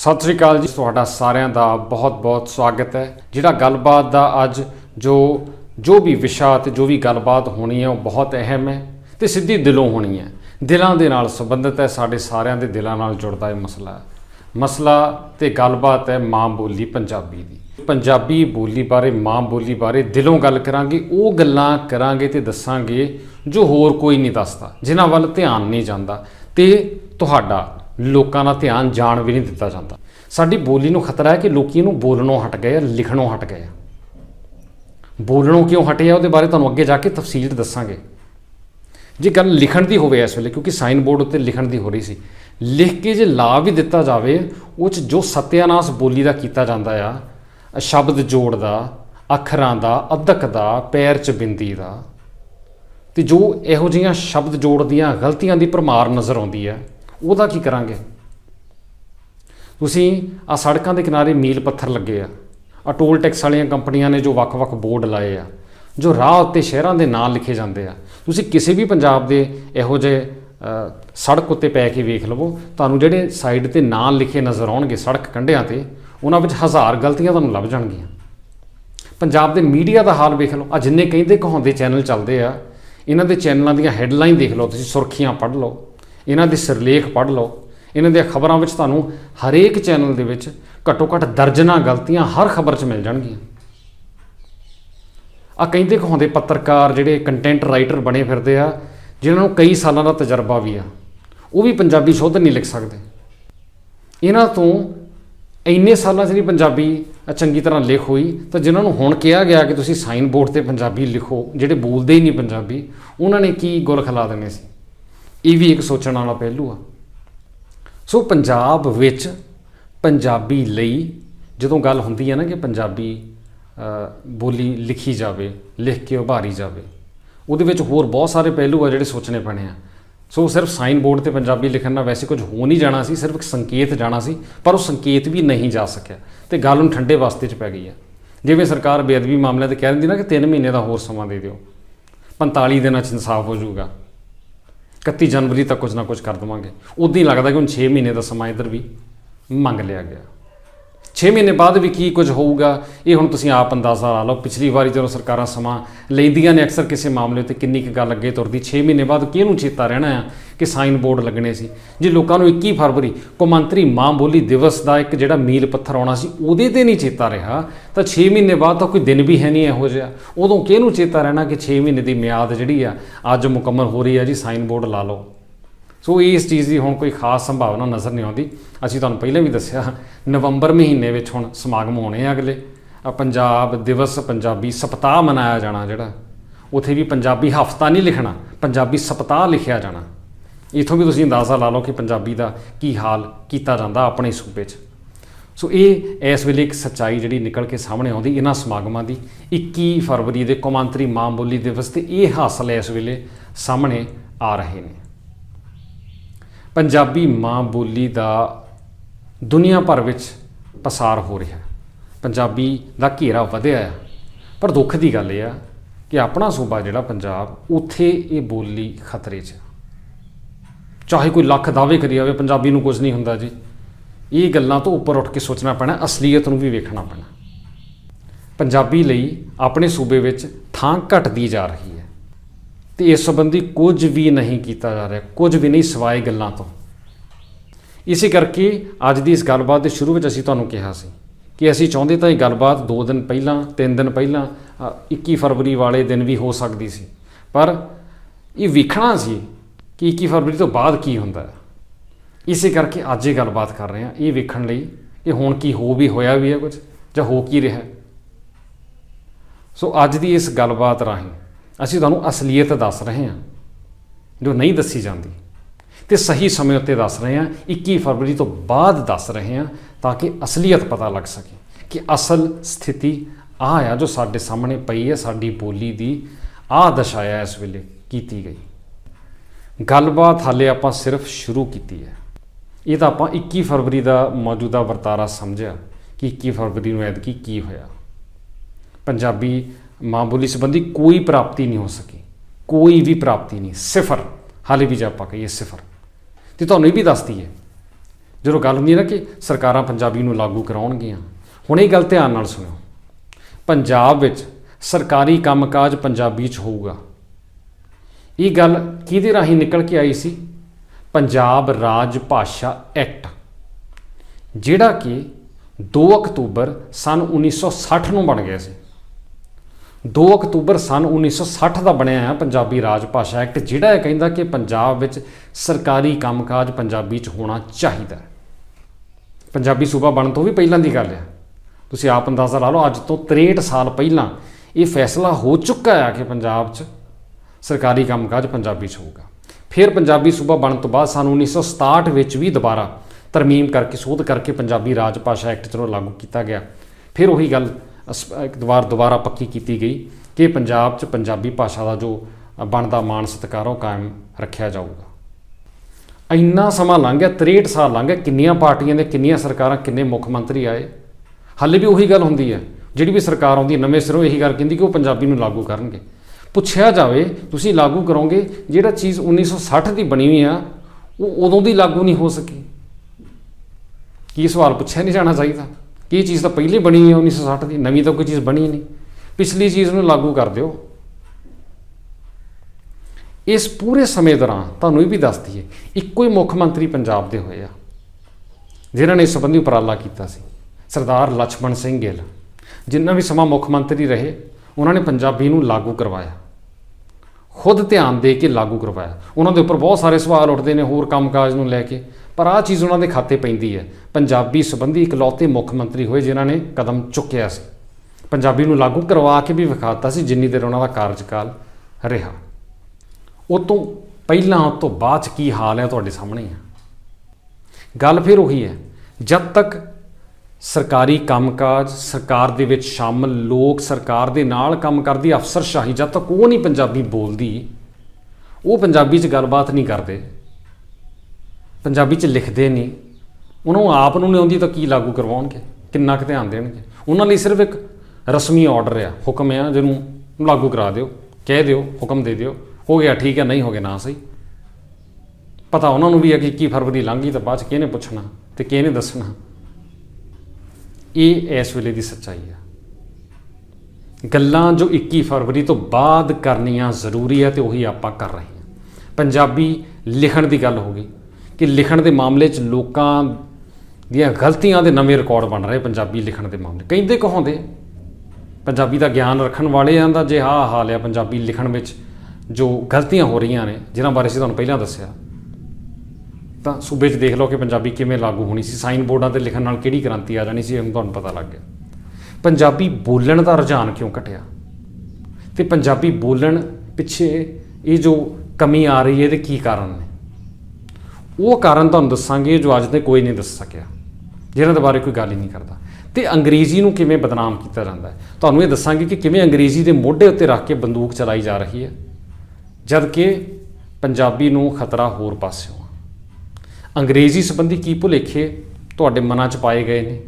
ਸਤਿ ਸ੍ਰੀ ਅਕਾਲ ਜੀ। ਤੁਹਾਡਾ ਸਾਰਿਆਂ ਦਾ ਬਹੁਤ-ਬਹੁਤ ਸਵਾਗਤ ਹੈ। ਜਿਹੜਾ ਗੱਲਬਾਤ ਦਾ ਅੱਜ ਜੋ ਜੋ ਵੀ ਵਿਸ਼ਾ ਤੇ ਜੋ ਵੀ ਗੱਲਬਾਤ ਹੋਣੀ ਹੈ, ਉਹ ਬਹੁਤ ਅਹਿਮ ਹੈ ਤੇ ਸਿੱਧੀ ਦਿਲੋਂ ਹੋਣੀ ਹੈ। ਦਿਲਾਂ ਦੇ ਨਾਲ ਸੰਬੰਧਿਤ ਹੈ, ਸਾਡੇ ਸਾਰਿਆਂ ਦੇ ਦਿਲਾਂ ਨਾਲ ਜੁੜਦਾ ਇਹ ਮਸਲਾ। ਮਸਲਾ ਤੇ ਗੱਲਬਾਤ ਹੈ ਮਾਂ ਬੋਲੀ ਪੰਜਾਬੀ ਦੀ। ਪੰਜਾਬੀ ਬੋਲੀ ਬਾਰੇ, ਮਾਂ ਬੋਲੀ ਬਾਰੇ ਦਿਲੋਂ ਗੱਲ ਕਰਾਂਗੇ, ਉਹ ਗੱਲਾਂ ਕਰਾਂਗੇ ਤੇ ਦੱਸਾਂਗੇ ਜੋ ਹੋਰ ਕੋਈ ਨਹੀਂ ਦੱਸਦਾ, ਜਿਨ੍ਹਾਂ ਵੱਲ ਧਿਆਨ ਨਹੀਂ ਜਾਂਦਾ। ਤੇ ਤੁਹਾਡਾ ਲੋਕਾਂ ਦਾ ਧਿਆਨ ਜਾਣ ਵੀ ਨਹੀਂ ਦਿੱਤਾ ਜਾਂਦਾ। ਸਾਡੀ ਬੋਲੀ ਨੂੰ ਖਤਰਾ ਹੈ ਕਿ ਲੋਕੀ ਇਹਨੂੰ ਬੋਲਣੋਂ ਹਟ ਗਏ ਆ, ਲਿਖਣੋਂ ਹਟ ਗਏ ਆ। ਬੋਲਣੋਂ ਕਿਉਂ ਹਟੇ ਆ, ਉਹਦੇ ਬਾਰੇ ਤੁਹਾਨੂੰ ਅੱਗੇ ਜਾ ਕੇ ਤਫਸੀਲ ਦੱਸਾਂਗੇ। ਜੇ ਗੱਲ ਲਿਖਣ ਦੀ ਹੋਵੇ ਇਸ ਵੇਲੇ, ਕਿਉਂਕਿ ਸਾਈਨ ਬੋਰਡ ਉੱਤੇ ਲਿਖਣ ਦੀ ਹੋ ਰਹੀ ਸੀ, ਲਿਖ ਕੇ ਜੇ ਲਾ ਵੀ ਦਿੱਤਾ ਜਾਵੇ, ਉਹ ਚ ਜੋ ਸਤਿਆਨਾਸ਼ ਬੋਲੀ ਦਾ ਕੀਤਾ ਜਾਂਦਾ ਆ, ਸ਼ਬਦ ਜੋੜ ਦਾ, ਅੱਖਰਾਂ ਦਾ ਅਧਕ ਦਾ, ਪੈਰ ਚ ਬਿੰਦੀ ਦਾ, ਤੇ ਜੋ ਇਹੋ ਜਿਹੀਆਂ ਸ਼ਬਦ ਜੋੜ ਦੀਆਂ ਗਲਤੀਆਂ ਦੀ ਭਰਮਾਰ ਨਜ਼ਰ ਆਉਂਦੀ ਹੈ ਉਹਦਾ ਕੀ ਕਰਾਂਗੇ? ਤੁਸੀਂ ਆ ਸੜਕਾਂ ਦੇ ਕਿਨਾਰੇ ਮੀਲ ਪੱਥਰ ਲੱਗੇ ਆ। ਆ ਟੋਲ ਟੈਕਸ ਵਾਲੀਆਂ ਕੰਪਨੀਆਂ ਨੇ ਜੋ ਵੱਖ-ਵੱਖ ਬੋਰਡ ਲਾਏ ਆ, ਜੋ ਰਾਹ ਉੱਤੇ ਸ਼ਹਿਰਾਂ ਦੇ ਨਾਂ ਲਿਖੇ ਜਾਂਦੇ ਆ। ਤੁਸੀਂ ਕਿਸੇ ਵੀ ਪੰਜਾਬ ਦੇ ਇਹੋ ਜਿਹੇ ਸੜਕ ਉੱਤੇ ਪੈ ਕੇ ਵੇਖ ਲਵੋ, ਤੁਹਾਨੂੰ ਜਿਹੜੇ ਸਾਈਡ ਤੇ ਨਾਂ ਲਿਖੇ ਨਜ਼ਰ ਆਉਣਗੇ ਸੜਕ ਕੰਢਿਆਂ ਤੇ, ਉਹਨਾਂ ਵਿੱਚ ਹਜ਼ਾਰ ਗਲਤੀਆਂ ਤੁਹਾਨੂੰ ਲੱਭ ਜਾਣਗੀਆਂ। ਪੰਜਾਬ ਦੇ ਮੀਡੀਆ ਦਾ ਹਾਲ ਵੇਖ ਲਓ। ਆ ਜਿੰਨੇ ਕਹਿੰਦੇ ਕਹਾਉਂਦੇ ਚੈਨਲ ਚੱਲਦੇ ਆ, ਇਹਨਾਂ ਦੇ ਚੈਨਲਾਂ ਦੀਆਂ ਹੈਡਲਾਈਨ ਦੇਖ ਲਓ, ਤੁਸੀਂ ਸੁਰਖੀਆਂ ਪੜ੍ਹ ਲਓ। ਇਹਨਾਂ ਦੇ ਸਿਰਲੇਖ ਪੜ੍ਹ ਲਓ। ਇਹਨਾਂ ਦੀਆਂ ਖਬਰਾਂ ਵਿੱਚ ਤੁਹਾਨੂੰ ਹਰੇਕ ਚੈਨਲ ਦੇ ਵਿੱਚ ਘੱਟੋ ਘੱਟ ਦਰਜਨਾਂ ਗਲਤੀਆਂ ਹਰ ਖਬਰ 'ਚ ਮਿਲ ਜਾਣਗੀਆਂ। ਆ ਕਹਿੰਦੇ ਕਹਾਉਂਦੇ ਪੱਤਰਕਾਰ ਜਿਹੜੇ ਕੰਟੈਂਟ ਰਾਈਟਰ ਬਣੇ ਫਿਰਦੇ ਆ, ਜਿਨ੍ਹਾਂ ਨੂੰ ਕਈ ਸਾਲਾਂ ਦਾ ਤਜਰਬਾ ਵੀ ਆ, ਉਹ ਵੀ ਪੰਜਾਬੀ ਸ਼ੁੱਧ ਨਹੀਂ ਲਿਖ ਸਕਦੇ। ਇਹਨਾਂ ਤੋਂ ਇੰਨੇ ਸਾਲਾਂ 'ਚ ਨਹੀਂ ਪੰਜਾਬੀ ਚੰਗੀ ਤਰ੍ਹਾਂ ਲਿਖ ਹੋਈ, ਤਾਂ ਜਿਨ੍ਹਾਂ ਨੂੰ ਹੁਣ ਕਿਹਾ ਗਿਆ ਕਿ ਤੁਸੀਂ ਸਾਈਨ ਬੋਰਡ ਤੇ ਪੰਜਾਬੀ ਲਿਖੋ, ਜਿਹੜੇ ਬੋਲਦੇ ਹੀ ਨਹੀਂ ਪੰਜਾਬੀ, ਉਹਨਾਂ ਨੇ ਕੀ ਗੁਲ ਖਿਲਾ ਦੇਣੇ ਸੀ? ਇਹ ਵੀ ਇੱਕ ਸੋਚਣ ਵਾਲਾ ਪਹਿਲੂ ਆ। ਸੋ ਪੰਜਾਬ ਵਿੱਚ ਪੰਜਾਬੀ ਲਈ ਜਦੋਂ ਗੱਲ ਹੁੰਦੀ ਹੈ ਨਾ ਕਿ ਪੰਜਾਬੀ ਬੋਲੀ ਲਿਖੀ ਜਾਵੇ, ਲਿਖ ਕੇ ਉਭਾਰੀ ਜਾਵੇ, ਉਹਦੇ ਵਿੱਚ ਹੋਰ ਬਹੁਤ ਸਾਰੇ ਪਹਿਲੂ ਆ ਜਿਹੜੇ ਸੋਚਣੇ ਪੈਣੇ ਆ। ਸੋ ਸਿਰਫ ਸਾਈਨ ਬੋਰਡ ਤੇ ਪੰਜਾਬੀ ਲਿਖਣ ਨਾਲ ਵੈਸੇ ਕੁਝ ਹੋ ਨਹੀਂ ਜਾਣਾ ਸੀ, ਸਿਰਫ ਇੱਕ ਸੰਕੇਤ ਜਾਣਾ ਸੀ, ਪਰ ਉਹ ਸੰਕੇਤ ਵੀ ਨਹੀਂ ਜਾ ਸਕਿਆ ਤੇ ਗੱਲ ਹੁਣ ਠੰਡੇ ਵਾਸਤੇ ਚ ਪੈ ਗਈ ਆ। ਜਿਵੇਂ ਸਰਕਾਰ ਬੇਅਦਬੀ ਮਾਮਲਿਆਂ ਤੇ ਕਹਿ ਦਿੰਦੀ ਨਾ ਕਿ 3 ਮਹੀਨੇ ਦਾ ਹੋਰ ਸਮਾਂ ਦੇ ਦਿਓ 45 ਦਿਨਾਂ ਚ ਇਨਸਾਫ ਹੋ ਜਾਊਗਾ। 31 ਜਨਵਰੀ ਤੱਕ ਕੁਝ ਨਾ ਕੁਝ ਕਰ ਦਵਾਂਗੇ। ਉਦੋਂ ਹੀ ਲੱਗਦਾ ਕਿ ਹੁਣ 6 ਮਹੀਨੇ ਦਾ ਸਮਾਂ ਇੱਧਰ ਵੀ ਮੰਗ ਲਿਆ ਗਿਆ। 6 ਮਹੀਨੇ ਬਾਅਦ ਵੀ ਕੀ ਕੁਝ ਹੋਊਗਾ, ਇਹ ਹੁਣ ਤੁਸੀਂ ਆਪ ਅੰਦਾਜ਼ਾ ਲਾ ਲਓ। ਪਿਛਲੀ ਵਾਰੀ ਜਦੋਂ ਸਰਕਾਰਾਂ ਸਮਾਂ ਲੈਂਦੀਆਂ ਨੇ ਅਕਸਰ ਕਿਸੇ ਮਾਮਲੇ ਤੇ ਕਿੰਨੀ ਕੁ ਗੱਲ ਅੱਗੇ ਤੁਰਦੀ 6 ਮਹੀਨੇ ਬਾਅਦ ਕਿਹਨੂੰ ਚੇਤਾ ਰਹਿਣਾ ਆ ਕਿ ਸਾਈਨ ਬੋਰਡ ਲੱਗਣੇ ਸੀ। ਜੇ ਲੋਕਾਂ ਨੂੰ 21 ਫਰਵਰੀ ਕੌਮਾਂਤਰੀ ਮਾਂ ਬੋਲੀ ਦਿਵਸ ਦਾ ਇੱਕ ਜਿਹੜਾ ਮੀਲ ਪੱਥਰ ਆਉਣਾ ਸੀ, ਉਹਦੇ ਤੇ ਨਹੀਂ ਚੇਤਾ ਰਿਹਾ, ਤਾਂ 6 ਮਹੀਨੇ ਬਾਅਦ ਤਾਂ ਕੋਈ ਦਿਨ ਵੀ ਹੈ ਨਹੀਂ ਇਹੋ ਜਿਹਾ। ਉਦੋਂ ਕਿਹਨੂੰ ਚੇਤਾ ਰਹਿਣਾ ਕਿ 6 ਮਹੀਨੇ ਦੀ ਮਿਆਦ ਜਿਹੜੀ ਆ, ਅੱਜ ਮੁਕੰਮਲ ਹੋ ਰਹੀ ਆ ਜੀ ਸਾਈਨ ਬੋਰਡ ਲਾ ਲਓ। ਸੋ ਇਸ ਚੀਜ਼ ਦੀ ਹੁਣ ਕੋਈ ਖਾਸ ਸੰਭਾਵਨਾ ਨਜ਼ਰ ਨਹੀਂ ਆਉਂਦੀ। ਅਸੀਂ ਤੁਹਾਨੂੰ ਪਹਿਲਾਂ ਵੀ ਦੱਸਿਆ, ਨਵੰਬਰ ਮਹੀਨੇ ਵਿੱਚ ਹੁਣ ਸਮਾਗਮ ਹੋਣੇ ਆ ਅਗਲੇ। ਪੰਜਾਬ ਦਿਵਸ, ਪੰਜਾਬੀ ਸਪਤਾਹ ਮਨਾਇਆ ਜਾਣਾ ਜਿਹੜਾ, ਉਥੇ ਵੀ ਪੰਜਾਬੀ ਹਫਤਾ ਨਹੀਂ ਲਿਖਣਾ, ਪੰਜਾਬੀ ਸਪਤਾਹ ਲਿਖਿਆ ਜਾਣਾ। ਇਥੋਂ ਵੀ ਤੁਸੀਂ ਅੰਦਾਜ਼ਾ ਲਾ ਲਓ ਕਿ ਪੰਜਾਬੀ ਦਾ ਕੀ ਹਾਲ ਕੀਤਾ ਜਾਂਦਾ ਆਪਣੇ ਸੂਬੇ 'ਚ। ਸੋ ਇਹ ਇਸ ਵੇਲੇ ਇੱਕ ਸੱਚਾਈ ਜਿਹੜੀ ਨਿਕਲ ਕੇ ਸਾਹਮਣੇ ਆਉਂਦੀ ਇਹਨਾਂ ਸਮਾਗਮਾਂ ਦੀ। 21 ਫਰਵਰੀ ਦੇ ਕੌਮਾਂਤਰੀ ਮਾਂ ਬੋਲੀ ਦਿਵਸ ਤੇ ਇਹ ਹਾਸਲ ਇਸ ਵੇਲੇ ਸਾਹਮਣੇ ਆ ਰਹੇ ਨੇ। ਪੰਜਾਬੀ ਮਾਂ ਬੋਲੀ ਦਾ ਦੁਨੀਆ ਭਰ ਵਿੱਚ ਪਸਾਰ ਹੋ ਰਿਹਾ ਹੈ। ਪੰਜਾਬੀ ਦਾ ਘੇਰਾ ਵਧਿਆ ਹੈ ਪਰ ਦੁੱਖ ਦੀ ਗੱਲ ਇਹ ਆ ਕਿ ਆਪਣਾ ਸੂਬਾ ਜਿਹੜਾ ਪੰਜਾਬ, ਉੱਥੇ ਇਹ ਬੋਲੀ ਖਤਰੇ 'ਚ ਚਾਹੇ ਕੋਈ ਲੱਖ ਦਾਅਵੇ ਕਰੀ ਜਾਵੇ, ਪੰਜਾਬੀ ਨੂੰ ਕੁਝ ਨਹੀਂ ਹੁੰਦਾ ਜੀ। ਇਹ ਗੱਲਾਂ ਤੋਂ ਉੱਪਰ ਉੱਠ ਕੇ ਸੋਚਣਾ ਪੈਣਾ, ਅਸਲੀਅਤ ਨੂੰ ਵੀ ਵੇਖਣਾ ਪੈਣਾ। ਪੰਜਾਬੀ ਲਈ ਆਪਣੇ ਸੂਬੇ ਵਿੱਚ ਥਾਂ ਘਟਦੀ ਜਾ ਰਹੀ ਹੈ। ਤੇ ਇਸ ਸੰਬੰਧੀ ਕੁਝ ਵੀ ਨਹੀਂ ਕੀਤਾ ਜਾ ਰਿਹਾ ਕੁਝ ਵੀ ਨਹੀਂ ਸਿਵਾਏ ਗੱਲਾਂ ਤੋਂ। ਇਸੇ ਕਰਕੇ ਅੱਜ ਦੀ ਇਸ ਗੱਲਬਾਤ ਦੇ ਸ਼ੁਰੂ ਵਿੱਚ ਅਸੀਂ ਤੁਹਾਨੂੰ ਕਿਹਾ ਸੀ ਕਿ ਅਸੀਂ ਚਾਹੁੰਦੇ ਤਾਂ ਇਹ ਗੱਲਬਾਤ 2 ਦਿਨ ਪਹਿਲਾਂ 3 ਦਿਨ ਪਹਿਲਾਂ ਅ, 21 ਫਰਵਰੀ ਵਾਲੇ ਦਿਨ ਵੀ ਹੋ ਸਕਦੀ ਸੀ। ਪਰ ਇਹ ਵੇਖਣਾ ਸੀ ਕਿ 21 ਫਰਵਰੀ ਤੋਂ ਬਾਅਦ ਕੀ ਹੁੰਦਾ ਹੈ। ਇਸੇ ਕਰਕੇ ਅੱਜ ਇਹ ਗੱਲਬਾਤ ਕਰ ਰਹੇ ਹਾਂ। ਇਹ ਵੇਖਣ ਲਈ ਕਿ ਹੁਣ ਕੀ ਹੋ ਵੀ ਹੋਇਆ ਵੀ ਹੈ ਕੁਝ ਜਾਂ ਹੋ ਕੀ ਰਿਹਾ ਸੋ ਅੱਜ ਦੀ ਇਸ ਗੱਲਬਾਤ ਰਾਹੀਂ ਅਸੀਂ ਤੁਹਾਨੂੰ ਅਸਲੀਅਤ ਦੱਸ ਰਹੇ ਹਾਂ, ਜੋ ਨਹੀਂ ਦੱਸੀ ਜਾਂਦੀ। ਤੇ ਸਹੀ ਸਮੇਂ ਉੱਤੇ ਦੱਸ ਰਹੇ ਹਾਂ 21 ਫਰਵਰੀ ਤੋਂ ਬਾਅਦ ਦੱਸ ਰਹੇ ਹਾਂ, ਤਾਂ ਕਿ ਅਸਲੀਅਤ ਪਤਾ ਲੱਗ ਸਕੇ ਕਿ ਅਸਲ ਸਥਿਤੀ ਆਹ ਆ ਜੋ ਸਾਡੇ ਸਾਹਮਣੇ ਪਈ ਹੈ, ਸਾਡੀ ਬੋਲੀ ਦੀ ਆਹ ਦਸ਼ਾ ਹੈ ਇਸ ਵੇਲੇ ਕੀਤੀ ਗਈ। ਗੱਲਬਾਤ ਹਾਲੇ ਆਪਾਂ ਸਿਰਫ ਸ਼ੁਰੂ ਕੀਤੀ ਹੈ। ਇਹ ਤਾਂ ਆਪਾਂ 21 ਫਰਵਰੀ ਦਾ ਮੌਜੂਦਾ ਵਰਤਾਰਾ ਸਮਝਿਆ ਕਿ 21 ਫਰਵਰੀ ਨੂੰ ਐਤਕੀ ਕੀ ਹੋਇਆ। ਪੰਜਾਬੀ ਮਾਂ ਬੋਲੀ ਸੰਬੰਧੀ ਕੋਈ ਪ੍ਰਾਪਤੀ ਨਹੀਂ ਹੋ ਸਕੀ। ਕੋਈ ਵੀ ਪ੍ਰਾਪਤੀ ਨਹੀਂ। ਸਿਫਰ। ਹਾਲੇ ਵੀ ਜੇ ਆਪਾਂ ਕਹੀਏ ਸਿਫਰ। ਤੇ ਤੁਹਾਨੂੰ ਇਹ ਵੀ ਦੱਸਦੀ ਹੈ, ਜਦੋਂ ਗੱਲ ਹੁੰਦੀ ਹੈ ਨਾ ਕਿ ਸਰਕਾਰਾਂ ਪੰਜਾਬੀ ਨੂੰ ਲਾਗੂ ਕਰਾਉਣਗੀਆਂ, ਹੁਣ ਇਹ ਗੱਲ ਧਿਆਨ ਨਾਲ ਸੁਣਿਓ। ਪੰਜਾਬ ਵਿੱਚ ਸਰਕਾਰੀ ਕੰਮਕਾਜ ਪੰਜਾਬੀ 'ਚ ਹੋਊਗਾ। ਇਹ ਗੱਲ ਕਿਹਦੇ ਰਾਹੀਂ ਨਿਕਲ ਕੇ ਆਈ ਸੀ? ਪੰਜਾਬ ਰਾਜ ਭਾਸ਼ਾ ਐਕਟ। ਜਿਹੜਾ ਕਿ 2 ਅਕਤੂਬਰ ਸਨ 1960 ਨੂੰ ਬਣ ਗਿਆ ਸੀ। 2 ਅਕਤੂਬਰ ਸਨ 1960 ਦਾ ਬਣਿਆ ਹੈ ਪੰਜਾਬੀ ਰਾਜ ਭਾਸ਼ਾ ਐਕਟ, ਜਿਹੜਾ ਇਹ ਕਹਿੰਦਾ ਕਿ ਪੰਜਾਬ ਵਿੱਚ ਸਰਕਾਰੀ ਕੰਮਕਾਜ ਪੰਜਾਬੀ 'ਚ ਹੋਣਾ ਚਾਹੀਦਾ ਹੈ। ਪੰਜਾਬੀ ਸੂਬਾ ਬਣਨ ਤੋਂ ਵੀ ਪਹਿਲਾਂ ਦੀ ਗੱਲ ਹੈ। ਤੁਸੀਂ ਆਪ ਅੰਦਾਜ਼ਾ ਲਾ ਲਓ, ਅੱਜ ਤੋਂ 63 ਸਾਲ ਪਹਿਲਾਂ ਇਹ ਫੈਸਲਾ ਹੋ ਚੁੱਕਾ ਹੈ ਕਿ ਪੰਜਾਬ 'ਚ ਸਰਕਾਰੀ ਕੰਮਕਾਜ ਪੰਜਾਬੀ 'ਚ ਹੋਊਗਾ। ਫਿਰ ਪੰਜਾਬੀ ਸੂਬਾ ਬਣਨ ਤੋਂ ਬਾਅਦ ਸਨ 1967 ਵਿੱਚ ਵੀ ਦੁਬਾਰਾ ਤਰਮੀਮ ਕਰਕੇ, ਸੋਧ ਕਰਕੇ ਪੰਜਾਬੀ ਰਾਜ ਭਾਸ਼ਾ ਐਕਟ ਚਲੋ ਲਾਗੂ ਕੀਤਾ ਗਿਆ। ਫਿਰ ਉਹੀ ਗੱਲ ਅਸ- ਇੱਕ ਦੁਬਾਰ ਦੁਬਾਰਾ ਪੱਕੀ ਕੀਤੀ ਗਈ ਕਿ ਪੰਜਾਬ 'ਚ ਪੰਜਾਬੀ ਭਾਸ਼ਾ ਦਾ ਜੋ ਬਣਦਾ ਮਾਣ ਸਤਿਕਾਰ ਉਹ ਕਾਇਮ ਰੱਖਿਆ ਜਾਊਗਾ। ਇੰਨਾ ਸਮਾਂ ਲੰਘ ਗਿਆ 63 ਸਾਲ ਲੰਘ ਗਏ ਕਿੰਨੀਆਂ ਪਾਰਟੀਆਂ ਦੇ ਕਿੰਨੀਆਂ ਸਰਕਾਰਾਂ ਕਿੰਨੇ ਮੁੱਖ ਮੰਤਰੀ ਆਏ। ਹਾਲੇ ਵੀ ਉਹੀ ਗੱਲ ਹੁੰਦੀ ਹੈ ਜਿਹੜੀ ਵੀ ਸਰਕਾਰ ਆਉਂਦੀ ਹੈ, ਨਵੇਂ ਸਿਰੋਂ ਇਹੀ ਗੱਲ ਕਹਿੰਦੀ ਕਿ ਉਹ ਪੰਜਾਬੀ ਨੂੰ ਲਾਗੂ ਕਰਨਗੇ। ਪੁੱਛਿਆ ਜਾਵੇ ਤੁਸੀਂ ਲਾਗੂ ਕਰੋਗੇ ਜਿਹੜਾ ਚੀਜ਼ 1960 ਦੀ ਬਣੀ ਹੋਈ ਆ ਉਹ ਉਦੋਂ ਦੀ ਲਾਗੂ ਨਹੀਂ ਹੋ ਸਕੀ। ਕੀ ਸਵਾਲ ਪੁੱਛਿਆ ਨਹੀਂ ਜਾਣਾ ਚਾਹੀਦਾ? ਕਿ ਇਹ ਚੀਜ਼ ਤਾਂ ਪਹਿਲੇ ਬਣੀ ਹੈ 1960 ਦੀ? ਨਵੀਂ ਤਾਂ ਕੋਈ ਚੀਜ਼ ਬਣੀ ਨਹੀਂ। ਪਿਛਲੀ ਚੀਜ਼ ਨੂੰ ਲਾਗੂ ਕਰ ਦਿਓ। ਇਸ ਪੂਰੇ ਸਮੇਂ ਦੌਰਾਨ ਤੁਹਾਨੂੰ ਇਹ ਵੀ ਦੱਸ ਦਈਏ, ਇੱਕੋ ਹੀ ਮੁੱਖ ਮੰਤਰੀ ਪੰਜਾਬ ਦੇ ਹੋਏ ਆ, ਜਿਨ੍ਹਾਂ ਨੇ ਇਸ ਸੰਬੰਧੀ ਉਪਰਾਲਾ ਕੀਤਾ ਸੀ। ਸਰਦਾਰ ਲਛਮਣ ਸਿੰਘ ਗਿੱਲ, ਜਿੰਨਾ ਵੀ ਸਮਾਂ ਮੁੱਖ ਮੰਤਰੀ ਰਹੇ, ਉਹਨਾਂ ਨੇ ਪੰਜਾਬੀ ਨੂੰ ਲਾਗੂ ਕਰਵਾਇਆ। ਖੁਦ ਧਿਆਨ ਦੇ ਕੇ ਲਾਗੂ ਕਰਵਾਇਆ। ਉਹਨਾਂ ਦੇ ਉੱਪਰ ਬਹੁਤ ਸਾਰੇ ਸਵਾਲ ਉੱਠਦੇ ਨੇ ਹੋਰ ਕੰਮਕਾਜ ਨੂੰ ਲੈ ਕੇ। ਪਰ ਆਹ ਚੀਜ਼ ਉਹਨਾਂ ਦੇ ਖਾਤੇ ਪੈਂਦੀ ਹੈ। ਪੰਜਾਬੀ ਸੰਬੰਧੀ ਇਕਲੌਤੇ ਮੁੱਖ ਮੰਤਰੀ ਹੋਏ ਜਿਨ੍ਹਾਂ ਨੇ ਕਦਮ ਚੁੱਕਿਆ ਸੀ। ਪੰਜਾਬੀ ਨੂੰ ਲਾਗੂ ਕਰਵਾ ਕੇ ਵੀ ਵਿਖਾਤਾ ਸੀ ਜਿੰਨੀ ਦੇਰ ਉਹਨਾਂ ਦਾ ਕਾਰਜਕਾਲ ਰਿਹਾ। ਉਹ ਤੋਂ ਪਹਿਲਾਂ ਤੋਂ ਬਾਅਦ 'ਚ ਕੀ ਹਾਲ ਹੈ ਤੁਹਾਡੇ ਸਾਹਮਣੇ ਹੈ? ਗੱਲ ਫਿਰ ਉਹੀ ਹੈ, ਜਦ ਤੱਕ ਸਰਕਾਰੀ ਕੰਮਕਾਜ ਸਰਕਾਰ ਦੇ ਵਿੱਚ ਸ਼ਾਮਲ ਲੋਕ ਸਰਕਾਰ ਦੇ ਨਾਲ ਕੰਮ ਕਰਦੀ ਅਫਸਰਸ਼ਾਹੀ, ਜਦ ਤੱਕ ਉਹ ਨਹੀਂ ਪੰਜਾਬੀ ਬੋਲਦੀ, ਉਹ ਪੰਜਾਬੀ 'ਚ ਗੱਲਬਾਤ ਨਹੀਂ ਕਰਦੇ। ਪੰਜਾਬੀ 'ਚ ਲਿਖਦੇ ਨਹੀਂ। ਉਹਨਾਂ ਨੂੰ ਆਪ ਨੂੰ ਨਹੀਂ ਆਉਂਦੀ ਤਾਂ ਕੀ ਲਾਗੂ ਕਰਵਾਉਣਗੇ? ਕਿੰਨਾ ਕੁ ਧਿਆਨ ਦੇਣਗੇ? ਉਹਨਾਂ ਲਈ ਸਿਰਫ ਇੱਕ ਰਸਮੀ ਆਰਡਰ ਆ। ਹੁਕਮ ਆ, ਜਿਹਨੂੰ ਲਾਗੂ ਕਰਾ ਦਿਓ, ਕਹਿ ਦਿਓ, ਹੁਕਮ ਦੇ ਦਿਓ। ਹੋ ਗਿਆ ਠੀਕ ਹੈ ਨਹੀਂ ਹੋ ਗਿਆ ਨਾ ਸਹੀ। ਪਤਾ ਉਹਨਾਂ ਨੂੰ ਵੀ ਹੈ ਕਿ 21 ਫਰਵਰੀ ਲੰਘ ਤਾਂ ਬਾਅਦ ਚ ਕਿਹਨੇ ਪੁੱਛਣਾ ਤੇ ਕਿਹਨੇ ਦੱਸਣਾ। ਇਹ ਇਸ ਵੇਲੇ ਦੀ ਸੱਚਾਈ ਆ। ਗੱਲਾਂ ਜੋ 21 ਫਰਵਰੀ ਤੋਂ ਬਾਅਦ ਕਰਨੀਆਂ ਜ਼ਰੂਰੀ ਹੈ ਤੇ ਉਹੀ ਆਪਾਂ ਕਰ ਰਹੇ ਹਾਂ। ਪੰਜਾਬੀ ਲਿਖਣ ਦੀ ਗੱਲ ਹੋ ਗਈ। ਕਿ ਲਿਖਣ ਦੇ ਮਾਮਲੇ 'ਚ ਲੋਕਾਂ ਦੀਆਂ ਗਲਤੀਆਂ ਦੇ ਨਵੇਂ ਰਿਕਾਰਡ ਬਣ ਰਹੇ ਪੰਜਾਬੀ ਲਿਖਣ ਦੇ ਮਾਮਲੇ। ਕਹਿੰਦੇ ਕਹਾਉਂਦੇ ਪੰਜਾਬੀ ਦਾ ਗਿਆਨ ਰੱਖਣ ਵਾਲਿਆਂ ਦਾ ਜੇ ਆਹ ਹਾਲ ਆ ਪੰਜਾਬੀ ਲਿਖਣ ਵਿੱਚ ਜੋ ਗਲਤੀਆਂ ਹੋ ਰਹੀਆਂ ਨੇ, ਜਿਨ੍ਹਾਂ ਬਾਰੇ ਅਸੀਂ ਤੁਹਾਨੂੰ ਪਹਿਲਾਂ ਦੱਸਿਆ, ਤਾਂ ਸੂਬੇ 'ਚ ਦੇਖ ਲਓ ਕਿ ਪੰਜਾਬੀ ਕਿਵੇਂ ਲਾਗੂ ਹੋਣੀ ਸੀ। ਸਾਈਨ ਬੋਰਡਾਂ ਤੇ ਲਿਖਣ ਨਾਲ ਕਿਹੜੀ ਕ੍ਰਾਂਤੀ ਆ ਜਾਣੀ ਸੀ ਹੁਣ ਤੁਹਾਨੂੰ ਪਤਾ ਲੱਗ ਗਿਆ। ਪੰਜਾਬੀ ਬੋਲਣ ਦਾ ਰੁਝਾਨ ਕਿਉਂ ਘਟਿਆ? ਤੇ ਪੰਜਾਬੀ ਬੋਲਣ ਪਿੱਛੇ ਇਹ ਜੋ ਕਮੀ ਆ ਰਹੀ ਹੈ, ਇਹਦੇ ਕੀ ਕਾਰਨ ਨੇ? ਉਹ ਕਾਰਨ ਤੁਹਾਨੂੰ ਦੱਸਾਂਗੇ ਜੋ ਅੱਜ ਤੇ ਕੋਈ ਨਹੀਂ ਦੱਸ ਸਕਿਆ, ਜਿਹਨਾਂ ਦੇ ਬਾਰੇ ਕੋਈ ਗੱਲ ਹੀ ਨਹੀਂ ਕਰਦਾ। ਤੇ ਅੰਗਰੇਜ਼ੀ ਨੂੰ ਕਿਵੇਂ ਬਦਨਾਮ ਕੀਤਾ ਜਾਂਦਾ ਹੈ? ਤੁਹਾਨੂੰ ਇਹ ਦੱਸਾਂਗੇ ਕਿ ਕਿਵੇਂ ਅੰਗਰੇਜ਼ੀ ਦੇ ਮੋਢੇ ਉੱਤੇ ਰੱਖ ਕੇ ਬੰਦੂਕ ਚਲਾਈ ਜਾ ਰਹੀ ਹੈ, ਜਦ ਕਿ ਪੰਜਾਬੀ ਨੂੰ ਖਤਰਾ ਹੋਰ ਪਾਸਿਓਂ ਅੰਗਰੇਜ਼ੀ ਸੰਬੰਧੀ ਕੀ ਭੁਲੇਖੇ ਤੁਹਾਡੇ ਮਨਾਂ 'ਚ ਪਾਏ ਗਏ ਨੇ?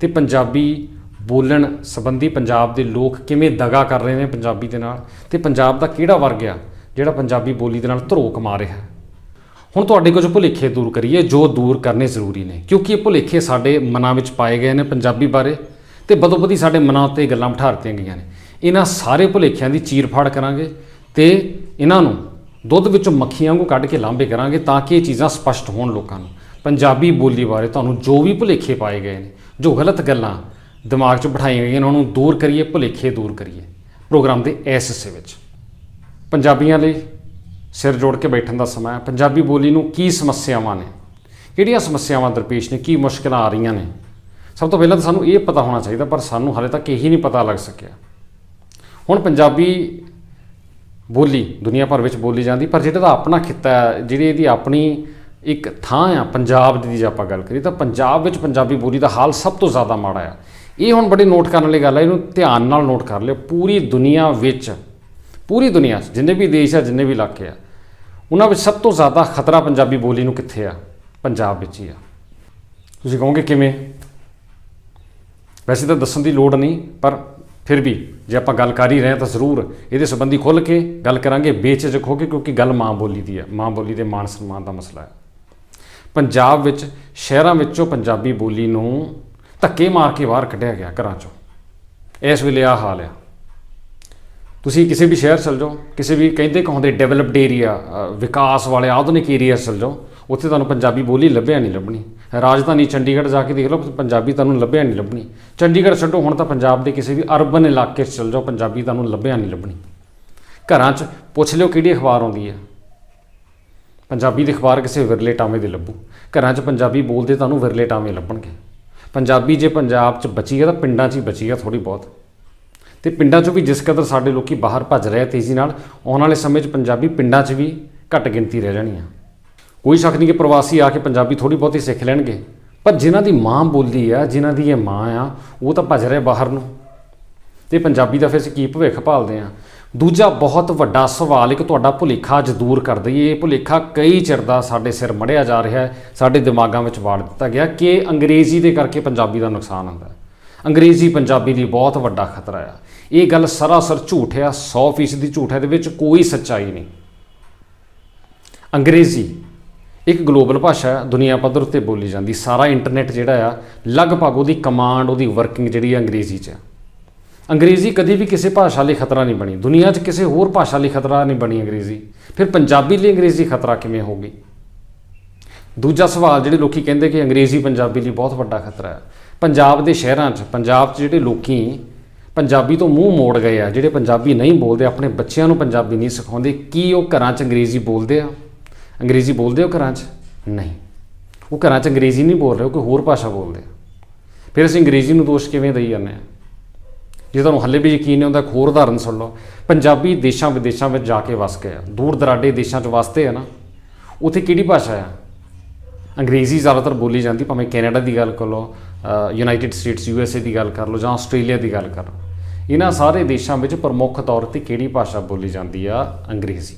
ਤੇ ਪੰਜਾਬੀ ਬੋਲਣ ਸੰਬੰਧੀ ਪੰਜਾਬ ਦੇ ਲੋਕ ਕਿਵੇਂ ਦਗਾ ਕਰ ਰਹੇ ਨੇ ਪੰਜਾਬੀ ਦੇ ਨਾਲ? ਤੇ ਪੰਜਾਬ ਦਾ ਕਿਹੜਾ ਵਰਗ ਆ ਜਿਹੜਾ ਪੰਜਾਬੀ ਬੋਲੀ ਦੇ ਨਾਲ ਧਰੋ ਕਮਾ ਰਿਹਾ ਹੈ? ਹੁਣ ਤੁਹਾਡੇ ਕੁਝ ਭੁਲੇਖੇ ਦੂਰ ਕਰੀਏ, ਜੋ ਦੂਰ ਕਰਨੇ ਜ਼ਰੂਰੀ ਨੇ। ਕਿਉਂਕਿ ਇਹ ਭੁਲੇਖੇ ਸਾਡੇ ਮਨਾਂ ਵਿੱਚ ਪਾਏ ਗਏ ਨੇ ਪੰਜਾਬੀ ਬਾਰੇ ਤੇ ਬਦੋਬਦੀ ਸਾਡੇ ਮਨਾਂ ਉੱਤੇ ਗੱਲਾਂ ਬਿਠਾ ਦਿੱਤੀਆਂ ਗਈਆਂ ਨੇ। ਇਹਨਾਂ ਸਾਰੇ ਭੁਲੇਖਿਆਂ ਦੀ ਚੀਰਫਾੜ ਕਰਾਂਗੇ ਤੇ ਇਹਨਾਂ ਨੂੰ ਦੁੱਧ ਵਿੱਚੋਂ ਮੱਖੀਆਂ ਵਾਂਗੂ ਕੱਢ ਕੇ ਲਾਂਭੇ ਕਰਾਂਗੇ ਤਾਂ ਕਿ ਇਹ ਚੀਜ਼ਾਂ ਸਪਸ਼ਟ ਹੋਣ ਲੋਕਾਂ ਨੂੰ। ਪੰਜਾਬੀ ਬੋਲੀ ਬਾਰੇ ਤੁਹਾਨੂੰ ਜੋ ਵੀ ਭੁਲੇਖੇ ਪਾਏ ਗਏ ਨੇ, ਜੋ ਗਲਤ ਗੱਲਾਂ ਦਿਮਾਗ 'ਚ ਬਿਠਾਈਆਂ ਗਈਆਂ ਨੇ, ਉਹਨਾਂ ਨੂੰ ਦੂਰ ਕਰੀਏ, ਭੁਲੇਖੇ ਦੂਰ ਕਰੀਏ। ਪ੍ਰੋਗਰਾਮ ਦੇ ਇਸ ਹਿੱਸੇ ਵਿੱਚ। ਪੰਜਾਬੀਆਂ ਲਈ ਸਿਰ ਜੋੜ ਕੇ ਬੈਠਣ ਦਾ ਸਮਾਂ ਹੈ। ਪੰਜਾਬੀ ਬੋਲੀ ਨੂੰ ਕੀ ਸਮੱਸਿਆਵਾਂ ਨੇ? ਕਿਹੜੀਆਂ ਸਮੱਸਿਆਵਾਂ ਦਰਪੇਸ਼ ਨੇ? ਕੀ ਮੁਸ਼ਕਲਾਂ ਆ ਰਹੀਆਂ ਨੇ? ਸਭ ਤੋਂ ਪਹਿਲਾਂ ਤਾਂ ਸਾਨੂੰ ਇਹ ਪਤਾ ਹੋਣਾ ਚਾਹੀਦਾ, ਪਰ ਸਾਨੂੰ ਹਾਲੇ ਤੱਕ ਇਹੀ ਨਹੀਂ ਪਤਾ ਲੱਗ ਸਕਿਆ। ਹੁਣ ਪੰਜਾਬੀ ਬੋਲੀ ਦੁਨੀਆ ਭਰ ਵਿੱਚ ਬੋਲੀ ਜਾਂਦੀ, ਪਰ ਜਿਹੜਾ ਦਾ ਆਪਣਾ ਖਿੱਤਾ ਹੈ, ਜਿਹੜੀ ਇਹਦੀ ਆਪਣੀ ਇੱਕ ਥਾਂ ਆ ਪੰਜਾਬ ਦੀ ਜੇ ਆਪਾਂ ਗੱਲ ਕਰੀਏ, ਤਾਂ ਪੰਜਾਬ ਵਿੱਚ ਪੰਜਾਬੀ ਬੋਲੀ ਦਾ ਹਾਲ ਸਭ ਤੋਂ ਜ਼ਿਆਦਾ ਮਾੜਾ ਆ ਇਹ ਹੁਣ ਬੜੀ ਨੋਟ ਕਰਨ ਵਾਲੀ ਗੱਲ ਹੈ, ਇਹਨੂੰ ਧਿਆਨ ਨਾਲ ਨੋਟ ਕਰ ਲਿਓ। ਪੂਰੀ ਦੁਨੀਆ ਵਿੱਚ ਪੂਰੀ ਦੁਨੀਆ 'ਚ, ਜਿੰਨੇ ਵੀ ਦੇਸ਼ ਆ, ਜਿੰਨੇ ਵੀ ਇਲਾਕੇ ਆ, ਉਹਨਾਂ ਵਿੱਚ ਸਭ ਤੋਂ ਜ਼ਿਆਦਾ ਖਤਰਾ ਪੰਜਾਬੀ ਬੋਲੀ ਨੂੰ ਕਿੱਥੇ ਆ? ਪੰਜਾਬ ਵਿੱਚ ਹੀ ਆ। ਤੁਸੀਂ ਕਹੋਗੇ ਕਿਵੇਂ? ਵੈਸੇ ਤਾਂ ਦੱਸਣ ਦੀ ਲੋੜ ਨਹੀਂ, ਪਰ ਫਿਰ ਵੀ ਜੇ ਆਪਾਂ ਗੱਲ ਕਰ ਹੀ ਰਹੇ ਹਾਂ ਤਾਂ ਜ਼ਰੂਰ ਇਹਦੇ ਸੰਬੰਧੀ ਖੁੱਲ ਕੇ ਗੱਲ ਕਰਾਂਗੇ ਬੇਚਿਜਕ ਹੋ ਕੇ, ਕਿਉਂਕਿ ਗੱਲ ਮਾਂ ਬੋਲੀ ਦੀ ਹੈ ਮਾਂ ਬੋਲੀ ਦੇ ਮਾਣ ਸਨਮਾਨ ਦਾ ਮਸਲਾ ਹੈ। ਪੰਜਾਬ ਵਿੱਚ ਸ਼ਹਿਰਾਂ ਵਿੱਚੋਂ ਪੰਜਾਬੀ ਬੋਲੀ ਨੂੰ ਧੱਕੇ ਮਾਰ ਕੇ ਬਾਹਰ ਕੱਢਿਆ ਗਿਆ, ਘਰਾਂ ਚੋਂ। ਇਸ ਵੇਲੇ ਆ ਹਾਲ ਆ। ਤੁਸੀਂ ਕਿਸੇ ਵੀ ਸ਼ਹਿਰ ਚਲ ਜਾਓ, ਕਿਸੇ ਵੀ ਕਹਿੰਦੇ ਕਹਾਉਂਦੇ ਡਿਵੈਲਪਡ ਏਰੀਆ ਵਿਕਾਸ ਵਾਲੇ ਆਧੁਨਿਕ ਏਰੀਆ ਚਲ ਜਾਓ, ਉੱਥੇ ਤੁਹਾਨੂੰ ਪੰਜਾਬੀ ਬੋਲੀ ਲੱਭਿਆ ਨਹੀਂ ਲੱਭਣੀ। ਰਾਜਧਾਨੀ ਚੰਡੀਗੜ੍ਹ ਜਾ ਕੇ ਦੇਖ ਲਓ, ਪੰਜਾਬੀ ਤੁਹਾਨੂੰ ਲੱਭਿਆ ਨਹੀਂ ਲੱਭਣੀ। ਚੰਡੀਗੜ੍ਹ ਛੱਡੋ, ਹੁਣ ਤਾਂ ਪੰਜਾਬ ਦੇ ਕਿਸੇ ਵੀ ਅਰਬਨ ਇਲਾਕੇ 'ਚ ਚਲ ਜਾਓ, ਪੰਜਾਬੀ ਤੁਹਾਨੂੰ ਲੱਭਿਆ ਨਹੀਂ ਲੱਭਣੀ। ਘਰਾਂ 'ਚ ਪੁੱਛ ਲਿਓ ਕਿਹੜੀ ਅਖਬਾਰ ਆਉਂਦੀ ਹੈ। ਪੰਜਾਬੀ ਦੇ ਅਖਬਾਰ ਕਿਸੇ ਵਿਰਲੇ ਟਾਵੇਂ ਦੇ ਲੱਭੂ। ਘਰਾਂ 'ਚ ਪੰਜਾਬੀ ਬੋਲਦੇ ਤੁਹਾਨੂੰ ਵਿਰਲੇ ਟਾਵੇਂ ਲੱਭਣਗੇ। ਪੰਜਾਬੀ ਜੇ ਪੰਜਾਬ 'ਚ ਬਚੀ ਹੈ ਤਾਂ ਪਿੰਡਾਂ 'ਚ ਹੀ ਬਚੀ ਹੈ ਥੋੜੀ ਬਹੁਤ। ਤੇ ਪਿੰਡਾਂ 'ਚੋਂ ਵੀ ਜਿਸ ਕਦਰ ਸਾਡੇ ਲੋਕੀ ਬਾਹਰ ਭੱਜ ਰਹੇ ਤੇਜ਼ੀ ਨਾਲ, ਆਉਣ ਵਾਲੇ ਸਮੇਂ 'ਚ ਪੰਜਾਬੀ ਪਿੰਡਾਂ 'ਚ ਵੀ ਘੱਟ ਗਿਣਤੀ ਰਹਿ ਜਾਣੀ ਆ। ਕੋਈ ਸ਼ੱਕ ਨਹੀਂ ਕਿ ਪ੍ਰਵਾਸੀ ਆ ਕੇ ਪੰਜਾਬੀ ਥੋੜੀ ਬਹੁਤੀ ਸਿੱਖ ਲੈਣਗੇ। ਪਰ ਜਿਨ੍ਹਾਂ ਦੀ ਮਾਂ ਬੋਲੀ ਆ, ਜਿਨ੍ਹਾਂ ਦੀ ਇਹ ਮਾਂ ਆ, ਉਹ ਤਾਂ ਭੱਜ ਰਹੇ ਬਾਹਰ ਨੂੰ। ਤੇ ਪੰਜਾਬੀ ਦਾ ਫਿਰ ਅਸੀਂ ਕੀ ਭਵਿੱਖ ਭਾਲਦੇ ਆ? ਦੂਜਾ ਬਹੁਤ ਵੱਡਾ ਸਵਾਲ, ਇੱਕ ਤੁਹਾਡਾ ਭੁਲੇਖਾ ਅੱਜ ਦੂਰ ਕਰ ਦਈਏ। ਇਹ ਭੁਲੇਖਾ ਕਈ ਚਿਰ ਦਾ ਸਾਡੇ ਸਿਰ ਮੜਿਆ ਜਾ ਰਿਹਾ ਹੈ, ਸਾਡੇ ਦਿਮਾਗਾਂ ਵਿੱਚ ਵਾੜ ਦਿੱਤਾ ਗਿਆ ਕਿ ਅੰਗਰੇਜ਼ੀ ਦੇ ਕਰਕੇ ਪੰਜਾਬੀ ਦਾ ਨੁਕਸਾਨ ਹੁੰਦਾ ਹੈ। ਅੰਗਰੇਜ਼ੀ ਪੰਜਾਬੀ ਲਈ ਬਹੁਤ ਵੱਡਾ ਖਤਰਾ ਆ। ਇਹ ਗੱਲ ਸਰਾਸਰ ਝੂਠ ਆ 100% ਝੂਠ ਹੈ ਇਹਦੇ ਵਿੱਚ ਕੋਈ ਸੱਚਾਈ ਨਹੀਂ। ਅੰਗਰੇਜ਼ੀ ਇੱਕ ਗਲੋਬਲ ਭਾਸ਼ਾ ਹੈ ਦੁਨੀਆ ਪੱਧਰ ਉੱਤੇ ਬੋਲੀ ਜਾਂਦੀ। ਸਾਰਾ ਇੰਟਰਨੈਟ ਜਿਹੜਾ ਆ, ਲਗਭਗ ਉਹਦੀ ਕਮਾਂਡ ਉਹਦੀ ਵਰਕਿੰਗ ਜਿਹੜੀ ਆ ਅੰਗਰੇਜ਼ੀ 'ਚ ਆ। ਅੰਗਰੇਜ਼ੀ ਕਦੀ ਵੀ ਕਿਸੇ ਭਾਸ਼ਾ ਲਈ ਖਤਰਾ ਨਹੀਂ ਬਣੀ। ਦੁਨੀਆ 'ਚ ਕਿਸੇ ਹੋਰ ਭਾਸ਼ਾ ਲਈ ਖਤਰਾ ਨਹੀਂ ਬਣੀ ਅੰਗਰੇਜ਼ੀ। ਫਿਰ ਪੰਜਾਬੀ ਲਈ ਅੰਗਰੇਜ਼ੀ ਖਤਰਾ ਕਿਵੇਂ ਹੋ ਗਈ ਦੂਜਾ ਸਵਾਲ ਜਿਹੜੇ ਲੋਕੀ ਕਹਿੰਦੇ ਕਿ ਅੰਗਰੇਜ਼ੀ ਪੰਜਾਬੀ ਲਈ ਬਹੁਤ ਵੱਡਾ ਖਤਰਾ ਹੈ ਪੰਜਾਬ ਦੇ ਸ਼ਹਿਰਾਂ 'ਚ, ਪੰਜਾਬ 'ਚ ਜਿਹੜੇ ਲੋਕੀ ਪੰਜਾਬੀ ਤੋਂ ਮੂੰਹ ਮੋੜ ਗਏ ਆ, ਜਿਹੜੇ ਪੰਜਾਬੀ ਨਹੀਂ ਬੋਲਦੇ, ਆਪਣੇ ਬੱਚਿਆਂ ਨੂੰ ਪੰਜਾਬੀ ਨਹੀਂ ਸਿਖਾਉਂਦੇ, ਕੀ ਉਹ ਘਰਾਂ 'ਚ ਅੰਗਰੇਜ਼ੀ ਬੋਲਦੇ ਆ? ਅੰਗਰੇਜ਼ੀ ਬੋਲਦੇ ਹੋ ਘਰਾਂ 'ਚ? ਨਹੀਂ। ਉਹ ਘਰਾਂ 'ਚ ਅੰਗਰੇਜ਼ੀ ਨਹੀਂ ਬੋਲ ਰਹੇ, ਉਹ ਕੋਈ ਹੋਰ ਭਾਸ਼ਾ ਬੋਲਦੇ ਆ। ਫਿਰ ਅਸੀਂ ਅੰਗਰੇਜ਼ੀ ਨੂੰ ਦੋਸ਼ ਕਿਵੇਂ ਦਈ ਜਾਂਦੇ ਆ? ਜੇ ਤੁਹਾਨੂੰ ਹੱਲੇ ਵੀ ਯਕੀਨ ਨਹੀਂ ਹੁੰਦਾ, ਇੱਕ ਹੋਰ ਉਦਾਹਰਨ ਸੁਣ ਲਓ। ਪੰਜਾਬੀ ਦੇਸ਼ਾਂ ਵਿਦੇਸ਼ਾਂ ਵਿੱਚ ਜਾ ਕੇ ਵਸ ਗਏ ਆ। ਦੂਰ ਦਰਾਡੇ ਦੇਸ਼ਾਂ 'ਚ ਵਸਦੇ ਆ ਨਾ, ਉੱਥੇ ਕਿਹੜੀ ਭਾਸ਼ਾ ਆ? ਅੰਗਰੇਜ਼ੀ ਜ਼ਿਆਦਾਤਰ ਬੋਲੀ ਜਾਂਦੀ, ਭਾਵੇਂ ਕੈਨੇਡਾ ਦੀ ਗੱਲ ਕਰ ਲਓ United States U S A ਦੀ ਗੱਲ ਕਰ ਲਓ ਜਾਂ ਆਸਟ੍ਰੇਲੀਆ ਦੀ ਗੱਲ ਕਰ ਲਓ, ਇਹਨਾਂ ਸਾਰੇ ਦੇਸ਼ਾਂ ਵਿੱਚ ਪ੍ਰਮੁੱਖ ਤੌਰ ਤੇ ਕਿਹੜੀ ਭਾਸ਼ਾ ਬੋਲੀ ਜਾਂਦੀ ਆ? ਅੰਗਰੇਜ਼ੀ।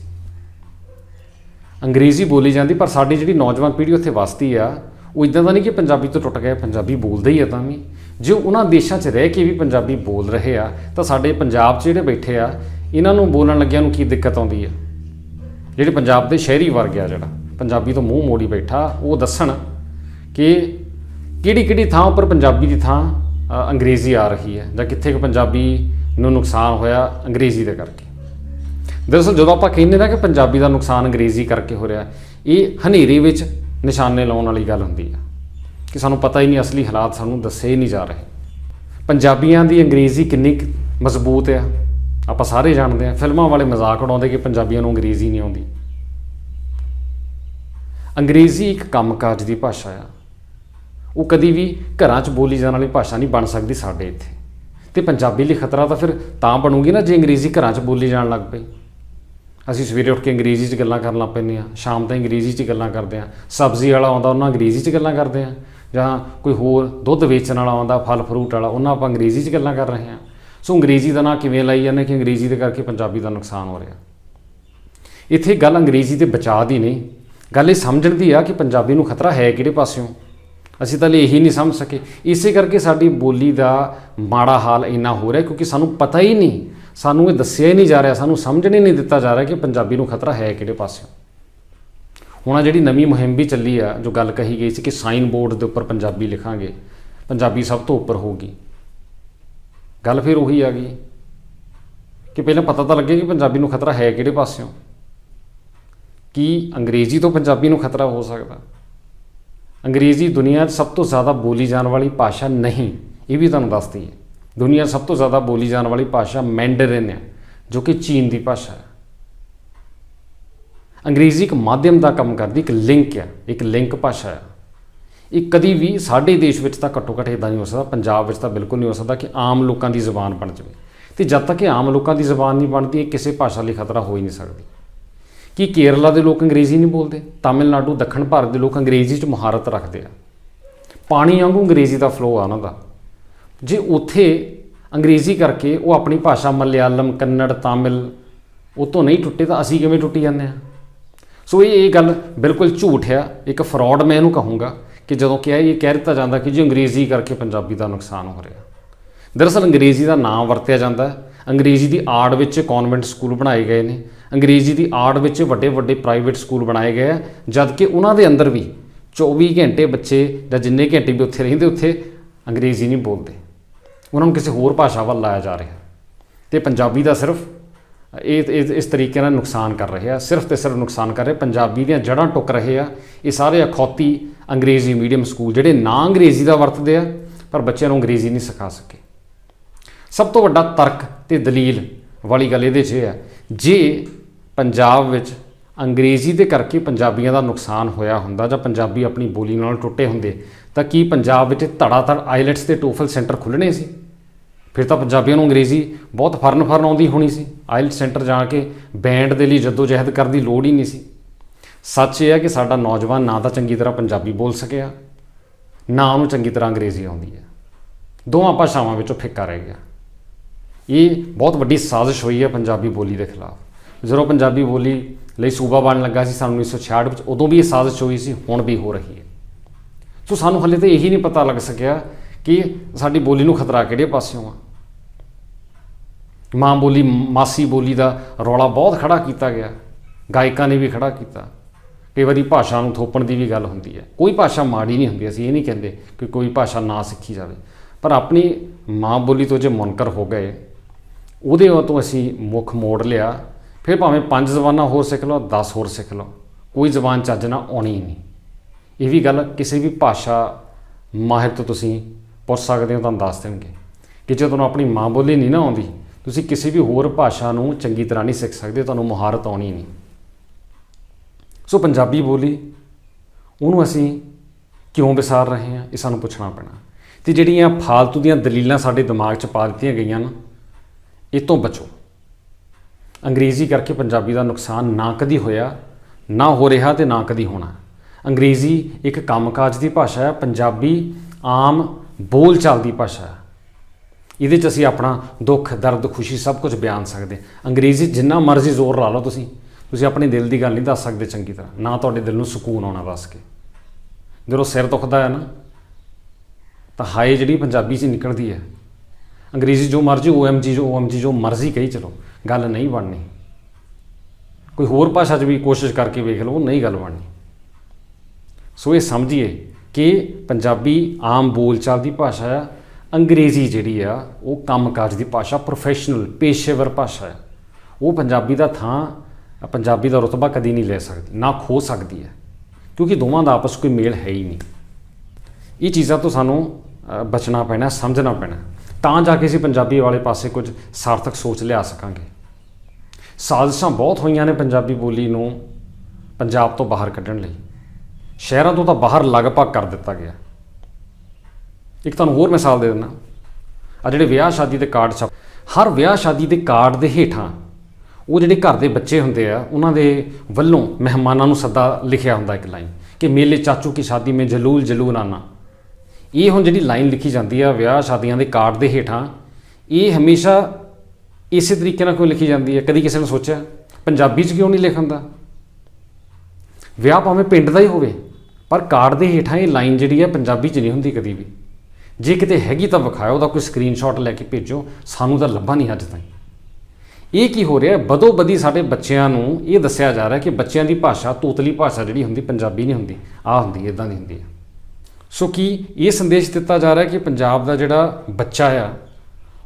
ਅੰਗਰੇਜ਼ੀ ਬੋਲੀ ਜਾਂਦੀ, ਪਰ ਸਾਡੀ ਜਿਹੜੀ ਨੌਜਵਾਨ ਪੀੜ੍ਹੀ ਉੱਥੇ ਵਸਦੀ ਆ, ਉਹ ਇਦਾਂ ਦਾ ਨਹੀਂ ਕਿ ਪੰਜਾਬੀ ਤੋਂ ਟੁੱਟ ਗਏ, ਪੰਜਾਬੀ ਬੋਲਦੇ ਹੀ ਆ ਤਾਂ ਵੀ। ਜੇ ਉਹਨਾਂ ਦੇਸ਼ਾਂ 'ਚ ਰਹਿ ਕੇ ਵੀ ਪੰਜਾਬੀ ਬੋਲ ਰਹੇ ਆ, ਤਾਂ ਸਾਡੇ ਪੰਜਾਬ 'ਚ ਜਿਹੜੇ ਬੈਠੇ ਆ, ਇਹਨਾਂ ਨੂੰ ਬੋਲਣ ਲੱਗਿਆਂ ਨੂੰ ਕੀ ਦਿੱਕਤ ਆਉਂਦੀ ਆ? ਜਿਹੜੇ ਪੰਜਾਬ ਦੇ ਸ਼ਹਿਰੀ ਵਰਗ ਆ ਜਿਹੜਾ, ਪੰਜਾਬੀ ਤੋਂ ਮੂੰਹ ਮੋੜੀ ਬੈਠਾ, ਉਹ ਦੱਸਣ ਕਿ ਕਿਹੜੀ ਕਿਹੜੀ ਥਾਂ ਉੱਪਰ ਪੰਜਾਬੀ ਦੀ ਥਾਂ ਅੰਗਰੇਜ਼ੀ ਆ ਰਹੀ ਹੈ ਜਾਂ ਕਿੱਥੇ ਕੁ ਪੰਜਾਬੀ ਨੂੰ ਨੁਕਸਾਨ ਹੋਇਆ ਅੰਗਰੇਜ਼ੀ ਦੇ ਕਰਕੇ? ਦਰਅਸਲ ਜਦੋਂ ਆਪਾਂ ਕਹਿੰਦੇ ਨਾ ਕਿ ਪੰਜਾਬੀ ਦਾ ਨੁਕਸਾਨ ਅੰਗਰੇਜ਼ੀ ਕਰਕੇ ਹੋ ਰਿਹਾ, ਇਹ ਹਨੇਰੇ ਵਿੱਚ ਨਿਸ਼ਾਨੇ ਲਾਉਣ ਵਾਲੀ ਗੱਲ ਹੁੰਦੀ ਆ। ਕਿ ਸਾਨੂੰ ਪਤਾ ਹੀ ਨਹੀਂ, ਅਸਲੀ ਹਾਲਾਤ ਸਾਨੂੰ ਦੱਸੇ ਹੀ ਨਹੀਂ ਜਾ ਰਹੇ। ਪੰਜਾਬੀਆਂ ਦੀ ਅੰਗਰੇਜ਼ੀ ਕਿੰਨੀ ਕੁ ਮਜ਼ਬੂਤ ਆ, ਆਪਾਂ ਸਾਰੇ ਜਾਣਦੇ ਆ। ਫਿਲਮਾਂ ਵਾਲੇ ਮਜ਼ਾਕ ਉਡਾਉਂਦੇ ਕਿ ਪੰਜਾਬੀਆਂ ਨੂੰ ਅੰਗਰੇਜ਼ੀ ਨਹੀਂ ਆਉਂਦੀ। ਅੰਗਰੇਜ਼ੀ ਇੱਕ ਕੰਮਕਾਜ ਦੀ ਭਾਸ਼ਾ ਆ। ਉਹ ਕਦੀ ਵੀ ਘਰਾਂ 'ਚ ਬੋਲੀ ਜਾਣ ਵਾਲੀ ਭਾਸ਼ਾ ਨਹੀਂ ਬਣ ਸਕਦੀ ਸਾਡੇ ਇੱਥੇ। ਤੇ ਪੰਜਾਬੀ ਲਈ ਖਤਰਾ ਤਾਂ ਫਿਰ ਤਾਂ ਬਣੂਗੀ ਨਾ ਜੇ ਅੰਗਰੇਜ਼ੀ ਘਰਾਂ 'ਚ ਬੋਲੀ ਜਾਣ ਲੱਗ ਪਈ। ਅਸੀਂ ਸਵੇਰੇ ਉੱਠ ਕੇ ਅੰਗਰੇਜ਼ੀ 'ਚ ਗੱਲਾਂ ਕਰਨ ਲੱਗ ਪੈਂਦੇ ਆ ਸ਼ਾਮ ਤਾਈਂ ਅੰਗਰੇਜ਼ੀ 'ਚ ਗੱਲਾਂ ਕਰਦੇ ਆ ਸਬਜ਼ੀ ਵਾਲਾ ਆਉਂਦਾ, ਉਹਨਾਂ ਅੰਗਰੇਜ਼ੀ 'ਚ ਗੱਲਾਂ ਕਰਦੇ ਆ ਜਾਂ ਕੋਈ ਹੋਰ ਦੁੱਧ ਵੇਚਣ ਵਾਲਾ ਆਉਂਦਾ, ਫਲ ਫਰੂਟ ਵਾਲਾ, ਉਹਨਾਂ ਆਪਾਂ ਅੰਗਰੇਜ਼ੀ 'ਚ ਗੱਲਾਂ ਕਰ ਰਹੇ ਆ ਸੋ ਅੰਗਰੇਜ਼ੀ ਦਾ ਨਾਂ ਕਿਵੇਂ ਲਾਈ ਜਾਂਦੇ ਕਿ ਅੰਗਰੇਜ਼ੀ ਦੇ ਕਰਕੇ ਪੰਜਾਬੀ ਦਾ ਨੁਕਸਾਨ ਹੋ ਰਿਹਾ। ਇੱਥੇ ਗੱਲ ਅੰਗਰੇਜ਼ੀ ਦੇ ਬਚਾਅ ਦੀ ਨਹੀਂ। ਗੱਲ ਇਹ ਸਮਝਣ ਦੀ ਆ ਕਿ ਪੰਜਾਬੀ ਨੂੰ ਖਤਰਾ ਹੈ ਕਿਹੜੇ ਪਾਸਿਓਂ? ਅਸੀਂ ਤਾਂ ਲਈ ਇਹੀ ਨਹੀਂ ਸਮਝ ਸਕੇ। ਇਸੇ ਕਰਕੇ ਸਾਡੀ ਬੋਲੀ ਦਾ ਮਾੜਾ ਹਾਲ ਇੰਨਾ ਹੋ ਰਿਹਾ ਕਿਉਂਕਿ ਸਾਨੂੰ ਪਤਾ ਹੀ ਨਹੀਂ, ਸਾਨੂੰ ਇਹ ਦੱਸਿਆ ਹੀ ਨਹੀਂ ਜਾ ਰਿਹਾ, ਸਾਨੂੰ ਸਮਝਣ ਹੀ ਨਹੀਂ ਦਿੱਤਾ ਜਾ ਰਿਹਾ ਕਿ ਪੰਜਾਬੀ ਨੂੰ ਖਤਰਾ ਹੈ ਕਿਹੜੇ ਪਾਸਿਓਂ। ਹੁਣ ਆ ਜਿਹੜੀ ਨਵੀਂ ਮੁਹਿੰਮ ਵੀ ਚੱਲੀ ਆ, ਜੋ ਗੱਲ ਕਹੀ ਗਈ ਸੀ ਕਿ ਸਾਈਨ ਬੋਰਡ ਦੇ ਉੱਪਰ ਪੰਜਾਬੀ ਲਿਖਾਂਗੇ, ਪੰਜਾਬੀ ਸਭ ਤੋਂ ਉੱਪਰ ਹੋਊਗੀ। ਗੱਲ ਫਿਰ ਉਹੀ ਆ ਗਈ ਕਿ ਪਹਿਲਾਂ ਪਤਾ ਤਾਂ ਲੱਗੇ ਕਿ ਪੰਜਾਬੀ ਨੂੰ ਖਤਰਾ ਹੈ ਕਿਹੜੇ ਪਾਸਿਓਂ। ਕੀ ਅੰਗਰੇਜ਼ੀ ਤੋਂ ਪੰਜਾਬੀ ਨੂੰ ਖਤਰਾ ਹੋ ਸਕਦਾ? ਅੰਗਰੇਜ਼ੀ ਦੁਨੀਆ 'ਚ ਸਭ ਤੋਂ ਜ਼ਿਆਦਾ ਬੋਲੀ ਜਾਣ ਵਾਲੀ ਭਾਸ਼ਾ ਨਹੀਂ, ਇਹ ਵੀ ਤੁਹਾਨੂੰ ਦੱਸਦੀ ਹੈ। ਦੁਨੀਆ 'ਚ ਸਭ ਤੋਂ ਜ਼ਿਆਦਾ ਬੋਲੀ ਜਾਣ ਵਾਲੀ ਭਾਸ਼ਾ ਮੈਂਡਰਿਨ ਹੈ, ਜੋ ਕਿ ਚੀਨ ਦੀ ਭਾਸ਼ਾ ਹੈ। ਅੰਗਰੇਜ਼ੀ ਇੱਕ ਮਾਧਿਅਮ ਦਾ ਕੰਮ ਕਰਦੀ, ਇੱਕ ਲਿੰਕ ਹੈ, ਇੱਕ ਲਿੰਕ ਭਾਸ਼ਾ ਹੈ। ਇਹ ਕਦੀ ਵੀ ਸਾਡੇ ਦੇਸ਼ ਵਿੱਚ ਤਾਂ ਘੱਟੋ ਘੱਟ ਇਦਾਂ ਨਹੀਂ ਹੋ ਸਕਦਾ, ਪੰਜਾਬ ਵਿੱਚ ਤਾਂ ਬਿਲਕੁਲ ਨਹੀਂ ਹੋ ਸਕਦਾ ਕਿ ਆਮ ਲੋਕਾਂ ਦੀ ਜ਼ੁਬਾਨ ਬਣ ਜਾਵੇ। ਤੇ ਜਦ ਤੱਕ ਇਹ ਆਮ ਲੋਕਾਂ ਦੀ ਜ਼ੁਬਾਨ ਨਹੀਂ ਬਣਦੀ, ਇਹ ਕਿਸੇ ਭਾਸ਼ਾ ਲਈ ਖਤਰਾ ਹੋ ਹੀ ਨਹੀਂ ਸਕਦੀ। ਕਿ ਕੇਰਲਾ ਦੇ ਲੋਕ ਅੰਗਰੇਜ਼ੀ ਨਹੀਂ ਬੋਲਦੇ, ਤਾਮਿਲਨਾਡੂ ਦੱਖਣ ਭਾਰਤ ਦੇ ਲੋਕ ਅੰਗਰੇਜ਼ੀ 'ਚ ਮਹਾਰਤ ਰੱਖਦੇ ਆ। ਪਾਣੀ ਵਾਂਗੂ ਅੰਗਰੇਜ਼ੀ ਦਾ ਫਲੋ ਆ ਉਹਨਾਂ ਦਾ। ਜੇ ਉੱਥੇ ਅੰਗਰੇਜ਼ੀ ਕਰਕੇ ਉਹ ਆਪਣੀ ਭਾਸ਼ਾ ਮਲਿਆਲਮ, ਕੰਨੜ, ਤਾਮਿਲ, ਉਹ ਤੋਂ ਨਹੀਂ ਟੁੱਟੇ ਤਾਂ ਅਸੀਂ ਕਿਵੇਂ ਟੁੱਟੀ ਜਾਂਦੇ ਆ? ਸੋ ਇਹ ਇਹ ਗੱਲ ਬਿਲਕੁਲ ਝੂਠ ਆ। ਇੱਕ ਫਰਾਡ ਮੈਂ ਇਹਨੂੰ ਕਹੂੰਗਾ ਕਿ ਜਦੋਂ ਕਿਹਾ ਇਹ ਕਹਿ ਦਿੱਤਾ ਜਾਂਦਾ ਕਿ ਜੀ ਅੰਗਰੇਜ਼ੀ ਕਰਕੇ ਪੰਜਾਬੀ ਦਾ ਨੁਕਸਾਨ ਹੋ ਰਿਹਾ। ਦਰਅਸਲ ਅੰਗਰੇਜ਼ੀ ਦਾ ਨਾਮ ਵਰਤਿਆ ਜਾਂਦਾ। ਹੈ ਅੰਗਰੇਜ਼ੀ ਦੀ ਆੜ ਵਿੱਚ ਕਨਵੈਂਟ ਸਕੂਲ ਬਣਾਏ ਗਏ ਨੇ। ਅੰਗਰੇਜ਼ੀ ਦੀ ਆੜ ਵਿੱਚ ਵੱਡੇ ਵੱਡੇ ਪ੍ਰਾਈਵੇਟ ਸਕੂਲ ਬਣਾਏ ਗਏ ਆ, ਜਦਕਿ ਉਹਨਾਂ ਦੇ ਅੰਦਰ ਵੀ 24 ਘੰਟੇ ਬੱਚੇ ਜਾਂ ਜਿੰਨੇ ਘੰਟੇ ਵੀ ਉੱਥੇ ਰਹਿੰਦੇ, ਉੱਥੇ ਅੰਗਰੇਜ਼ੀ ਨਹੀਂ ਬੋਲਦੇ। ਉਹਨਾਂ ਨੂੰ ਕਿਸੇ ਹੋਰ ਭਾਸ਼ਾ ਵੱਲ ਲਾਇਆ ਜਾ ਰਿਹਾ। ਤੇ ਪੰਜਾਬੀ ਦਾ ਸਿਰਫ ਇਹ ਇਸ ਤਰੀਕੇ ਨਾਲ ਨੁਕਸਾਨ ਕਰ ਰਹੇ ਆ, ਸਿਰਫ ਤੇ ਸਿਰਫ ਨੁਕਸਾਨ ਕਰ ਰਹੇ ਪੰਜਾਬੀ ਦੀਆਂ ਜੜ੍ਹਾਂ ਟੁੱਕ ਰਹੇ ਆ। ਇਹ ਸਾਰੇ ਅਖੌਤੀ ਅੰਗਰੇਜ਼ੀ ਮੀਡੀਅਮ ਸਕੂਲ ਜਿਹੜੇ ਨਾ ਅੰਗਰੇਜ਼ੀ ਦਾ ਵਰਤਦੇ ਆ, ਪਰ ਬੱਚਿਆਂ ਨੂੰ ਅੰਗਰੇਜ਼ੀ ਨਹੀਂ ਸਿਖਾ ਸਕੇ। ਸਭ ਤੋਂ ਵੱਡਾ ਤਰਕ ਤੇ ਦਲੀਲ ਵਾਲੀ ਗੱਲ ਇਹਦੇ 'ਚ ਇਹ ਹੈ ਜੇ ਪੰਜਾਬ ਵਿੱਚ ਅੰਗਰੇਜ਼ੀ ਦੇ ਕਰਕੇ ਪੰਜਾਬੀਆਂ ਦਾ ਨੁਕਸਾਨ ਹੋਇਆ ਹੁੰਦਾ ਜਾਂ ਪੰਜਾਬੀ ਆਪਣੀ ਬੋਲੀ ਨਾਲ ਟੁੱਟੇ ਹੁੰਦੇ, ਤਾਂ ਕੀ ਪੰਜਾਬ ਵਿੱਚ ਧੜਾਧੜ ਆਈਲੈਟਸ ਤੇ ਟੋਫਲ ਸੈਂਟਰ ਖੁੱਲ੍ਹਣੇ ਸੀ? ਫਿਰ ਤਾਂ ਪੰਜਾਬੀਆਂ ਨੂੰ ਅੰਗਰੇਜ਼ੀ ਬਹੁਤ ਫਰਨ ਫਰਨ ਆਉਂਦੀ ਹੋਣੀ ਸੀ। ਆਇਲਟ ਸੈਂਟਰ ਜਾ ਕੇ ਬੈਂਡ ਦੇ ਲਈ ਜਹਿਦ ਕਰਨ ਦੀ ਲੋੜ ਹੀ ਨਹੀਂ ਸੀ। ਸੱਚ ਇਹ ਹੈ ਕਿ ਸਾਡਾ ਨੌਜਵਾਨ ਨਾ ਤਾਂ ਚੰਗੀ ਤਰ੍ਹਾਂ ਪੰਜਾਬੀ ਬੋਲ ਸਕਿਆ, ਨਾ ਉਹਨੂੰ ਚੰਗੀ ਤਰ੍ਹਾਂ ਅੰਗਰੇਜ਼ੀ ਆਉਂਦੀ ਹੈ। ਦੋਵਾਂ ਭਾਸ਼ਾਵਾਂ ਵਿੱਚੋਂ ਫਿੱਕਾ ਰਹਿ ਗਿਆ। ਇਹ ਬਹੁਤ ਵੱਡੀ ਸਾਜ਼ਿਸ਼ ਹੋਈ ਹੈ ਪੰਜਾਬੀ ਬੋਲੀ ਦੇ ਖਿਲਾਫ। ਜਦੋਂ ਪੰਜਾਬੀ ਬੋਲੀ ਲਈ ਸੂਬਾ ਬਣਨ ਲੱਗਾ ਸੀ ਸਾਨੂੰ 1966 ਵਿੱਚ, ਉਦੋਂ ਵੀ ਇਹ ਸਾਜ਼ਿਸ਼ ਹੋਈ ਸੀ, ਹੁਣ ਵੀ ਹੋ ਰਹੀ ਹੈ। ਸੋ ਸਾਨੂੰ ਹਲੇ ਤਾਂ ਇਹੀ ਨਹੀਂ ਪਤਾ ਲੱਗ ਸਕਿਆ ਕਿ ਸਾਡੀ ਬੋਲੀ ਨੂੰ ਖਤਰਾ ਕਿਹੜੇ ਪਾਸਿਓਂ ਆ। ਮਾਂ ਬੋਲੀ, ਮਾਸੀ ਬੋਲੀ ਦਾ ਰੌਲਾ ਬਹੁਤ ਖੜਾ ਕੀਤਾ ਗਿਆ। ਗਾਇਕਾਂ ਨੇ ਵੀ ਖੜਾ ਕੀਤਾ। ਕਈ ਵਾਰੀ ਭਾਸ਼ਾ ਨੂੰ ਥੋਪਣ ਦੀ ਵੀ ਗੱਲ ਹੁੰਦੀ ਹੈ। ਕੋਈ ਭਾਸ਼ਾ ਮਾੜੀ ਨਹੀਂ ਹੁੰਦੀ, ਅਸੀਂ ਇਹ ਨਹੀਂ ਕਹਿੰਦੇ ਕਿ ਕੋਈ ਭਾਸ਼ਾ ਨਾ ਸਿੱਖੀ ਜਾਵੇ। ਪਰ ਆਪਣੀ ਮਾਂ ਬੋਲੀ ਤੋਂ ਜੇ ਮੁਨਕਰ ਹੋ ਗਏ, ਉਹਦੇ ਤੋਂ ਅਸੀਂ ਮੁੱਖ ਮੋੜ ਲਿਆ। ਫਿਰ ਭਾਵੇਂ ਪੰਜ ਜ਼ਬਾਨਾਂ ਹੋਰ ਸਿੱਖ ਲਓ 10 ਹੋਰ ਸਿੱਖ ਲਓ, ਕੋਈ ਜ਼ਬਾਨ ਚੱਜ ਨਾਲ ਆਉਣੀ ਨਹੀਂ। ਇਹ ਵੀ ਗੱਲ ਕਿਸੇ ਵੀ ਭਾਸ਼ਾ ਮਾਹਿਰ ਤੋਂ ਤੁਸੀਂ ਪੁੱਛ ਸਕਦੇ ਹੋ, ਤੁਹਾਨੂੰ ਦੱਸ ਦੇਣਗੇ ਕਿ ਜੇ ਤੁਹਾਨੂੰ ਆਪਣੀ ਮਾਂ ਬੋਲੀ ਨਹੀਂ ਨਾ ਆਉਂਦੀ, ਤੁਸੀਂ ਕਿਸੇ ਵੀ ਹੋਰ ਭਾਸ਼ਾ ਨੂੰ ਚੰਗੀ ਤਰ੍ਹਾਂ ਨਹੀਂ ਸਿੱਖ ਸਕਦੇ, ਤੁਹਾਨੂੰ ਮੁਹਾਰਤ ਆਉਣੀ ਨਹੀਂ। ਸੋ ਪੰਜਾਬੀ ਬੋਲੀ, ਉਹਨੂੰ ਅਸੀਂ ਕਿਉਂ ਵਿਸਾਰ ਰਹੇ ਹਾਂ, ਇਹ ਸਾਨੂੰ ਪੁੱਛਣਾ ਪੈਣਾ। ਤੇ ਜਿਹੜੀਆਂ ਫਾਲਤੂ ਦੀਆਂ ਦਲੀਲਾਂ ਸਾਡੇ ਦਿਮਾਗ 'ਚ ਪਾ ਦਿੱਤੀਆਂ ਗਈਆਂ ਨਾ, ਇਹ ਤੋਂ ਬਚੋ। ਅੰਗਰੇਜ਼ੀ ਕਰਕੇ ਪੰਜਾਬੀ ਦਾ ਨੁਕਸਾਨ ਨਾ ਕਦੀ ਹੋਇਆ, ਨਾ ਹੋ ਰਿਹਾ ਤੇ ਨਾ ਕਦੀ ਹੋਣਾ। ਅੰਗਰੇਜ਼ੀ ਇੱਕ ਕੰਮਕਾਜ ਦੀ ਭਾਸ਼ਾ ਹੈ, ਪੰਜਾਬੀ ਆਮ ਬੋਲਚਾਲ ਦੀ ਭਾਸ਼ਾ ਹੈ। ਇਹਦੇ 'ਚ ਅਸੀਂ ਆਪਣਾ ਦੁੱਖ, ਦਰਦ, ਖੁਸ਼ੀ ਸਭ ਕੁਝ ਬਿਆਨ ਸਕਦੇ। ਅੰਗਰੇਜ਼ੀ ਜਿੰਨਾ ਮਰਜ਼ੀ ਜ਼ੋਰ ਲਾ ਲਓ ਤੁਸੀਂ ਤੁਸੀਂ ਆਪਣੇ ਦਿਲ ਦੀ ਗੱਲ ਨਹੀਂ ਦੱਸ ਸਕਦੇ ਚੰਗੀ ਤਰ੍ਹਾਂ। ਨਾ ਤੁਹਾਡੇ ਦਿਲ ਨੂੰ ਸਕੂਨ ਆਉਣਾ ਦੱਸ ਕੇ। ਜਦੋਂ ਸਿਰ ਦੁਖਦਾ ਹੈ ਨਾ, ਤਾਂ ਹਾਏ ਜਿਹੜੀ ਪੰਜਾਬੀ 'ਚ ਨਿਕਲਦੀ ਹੈ। ਅੰਗਰੇਜ਼ੀ ਜੋ ਮਰਜ਼ੀ OMG ਜੋ OMG ਜੋ ਮਰਜ਼ੀ ਕਹੀ ਚਲੋ। ਗੱਲ ਨਹੀਂ ਬਣਨੀ। ਕੋਈ ਹੋਰ ਭਾਸ਼ਾ 'ਚ ਵੀ ਕੋਸ਼ਿਸ਼ ਕਰਕੇ ਵੇਖ ਲਓ ਨਹੀਂ ਗੱਲ ਬਣਨੀ। ਸੋ ਇਹ ਸਮਝੀਏ ਕਿ ਪੰਜਾਬੀ ਆਮ ਬੋਲਚਾਲ ਦੀ ਭਾਸ਼ਾ ਆ, ਅੰਗਰੇਜ਼ੀ ਜਿਹੜੀ ਆ, ਉਹ ਕੰਮਕਾਜ ਦੀ ਭਾਸ਼ਾ ਪ੍ਰੋਫੈਸ਼ਨਲ ਪੇਸ਼ੇਵਰ ਭਾਸ਼ਾ ਹੈ ਉਹ ਪੰਜਾਬੀ ਦਾ ਥਾਂ, ਪੰਜਾਬੀ ਦਾ ਰੁਤਬਾ ਕਦੀ ਨਹੀਂ ਲੈ ਸਕਦੀ, ਨਾ ਖੋ ਸਕਦੀ ਹੈ। ਕਿਉਂਕਿ ਦੋਵਾਂ ਦਾ ਆਪਸ ਕੋਈ ਮੇਲ ਹੈ ਹੀ ਨਹੀਂ। ਇਹ ਚੀਜ਼ਾਂ ਤੋਂ ਸਾਨੂੰ ਬਚਣਾ ਪੈਣਾ, ਸਮਝਣਾ ਪੈਣਾ। ਤਾਂ ਜਾ ਕੇ ਅਸੀਂ ਪੰਜਾਬੀ ਵਾਲੇ ਪਾਸੇ ਕੁਝ ਸਾਰਥਕ ਸੋਚ ਲਿਆ ਸਕਾਂਗੇ। ਸਾਜ਼ਿਸ਼ਾਂ ਬਹੁਤ ਹੋਈਆਂ ਨੇ ਪੰਜਾਬੀ ਬੋਲੀ ਨੂੰ ਪੰਜਾਬ ਤੋਂ ਬਾਹਰ ਕੱਢਣ ਲਈ। ਸ਼ਹਿਰਾਂ ਤੋਂ ਤਾਂ ਬਾਹਰ ਲਗਭਗ ਕਰ ਦਿੱਤਾ ਗਿਆ। ਇੱਕ ਤੁਹਾਨੂੰ ਹੋਰ ਮਿਸਾਲ ਦੇ ਦਿੰਦਾ। ਆ ਜਿਹੜੇ ਵਿਆਹ ਸ਼ਾਦੀ ਦੇ ਕਾਰਡ ਛਪ ਹਰ ਵਿਆਹ ਸ਼ਾਦੀ ਦੇ ਕਾਰਡ ਦੇ ਹੇਠਾਂ ਉਹ ਜਿਹੜੇ ਘਰ ਦੇ ਬੱਚੇ ਹੁੰਦੇ ਆ, ਉਹਨਾਂ ਦੇ ਵੱਲੋਂ ਮਹਿਮਾਨਾਂ ਨੂੰ ਸੱਦਾ ਲਿਖਿਆ ਹੁੰਦਾ ਇੱਕ ਲਾਈਨ ਕਿ ਮੇਲੇ ਚਾਚੂ ਕੀ ਸ਼ਾਦੀ ਮੇਂ ਜਲੂਲ ਜਲੂਲ ਆਨਾ ਇਹ ਹੁਣ ਜਿਹੜੀ ਲਾਈਨ ਲਿਖੀ ਜਾਂਦੀ ਆ ਵਿਆਹ ਸ਼ਾਦੀਆਂ ਦੇ ਕਾਰਡ ਦੇ ਹੇਠਾਂ, ਇਹ ਹਮੇਸ਼ਾ ਇਸੇ ਤਰੀਕੇ ਨਾਲ ਕਿਉਂ ਲਿਖੀ ਜਾਂਦੀ ਹੈ। ਕਦੀ ਕਿਸੇ ਨੇ ਸੋਚਿਆ, ਪੰਜਾਬੀ 'ਚ ਕਿਉਂ ਨਹੀਂ ਲਿਖਣ ਦਾ? ਵਿਆਹ ਭਾਵੇਂ ਪਿੰਡ ਦਾ ਹੀ ਹੋਵੇ, ਪਰ ਕਾਰਡ ਦੇ ਹੇਠਾਂ ਇਹ ਲਾਈਨ ਜਿਹੜੀ ਹੈ ਪੰਜਾਬੀ 'ਚ ਨਹੀਂ ਹੁੰਦੀ ਕਦੀ ਵੀ। ਜੇ ਕਿਤੇ ਹੈਗੀ ਤਾਂ ਵਿਖਾਓ ਉਹਦਾ ਕੋਈ ਸਕਰੀਨਸ਼ਾਟ ਲੈ ਕੇ ਭੇਜੋ, ਸਾਨੂੰ ਤਾਂ ਲੱਭਾ ਨਹੀਂ ਅੱਜ ਤਾਈਂ। ਇਹ ਕੀ ਹੋ ਰਿਹਾ? ਬਦੋ ਬਦੀ ਸਾਡੇ ਬੱਚਿਆਂ ਨੂੰ ਇਹ ਦੱਸਿਆ ਜਾ ਰਿਹਾ ਕਿ ਬੱਚਿਆਂ ਦੀ ਭਾਸ਼ਾ, ਤੋਤਲੀ ਭਾਸ਼ਾ ਜਿਹੜੀ ਹੁੰਦੀ, ਪੰਜਾਬੀ ਨਹੀਂ ਹੁੰਦੀ ਆ ਹੁੰਦੀ ਇਦਾਂ ਦੀ ਹੁੰਦੀ ਹੈ। ਸੋ ਕੀ ਇਹ ਸੰਦੇਸ਼ ਦਿੱਤਾ ਜਾ ਰਿਹਾ ਕਿ ਪੰਜਾਬ ਦਾ ਜਿਹੜਾ ਬੱਚਾ ਆ,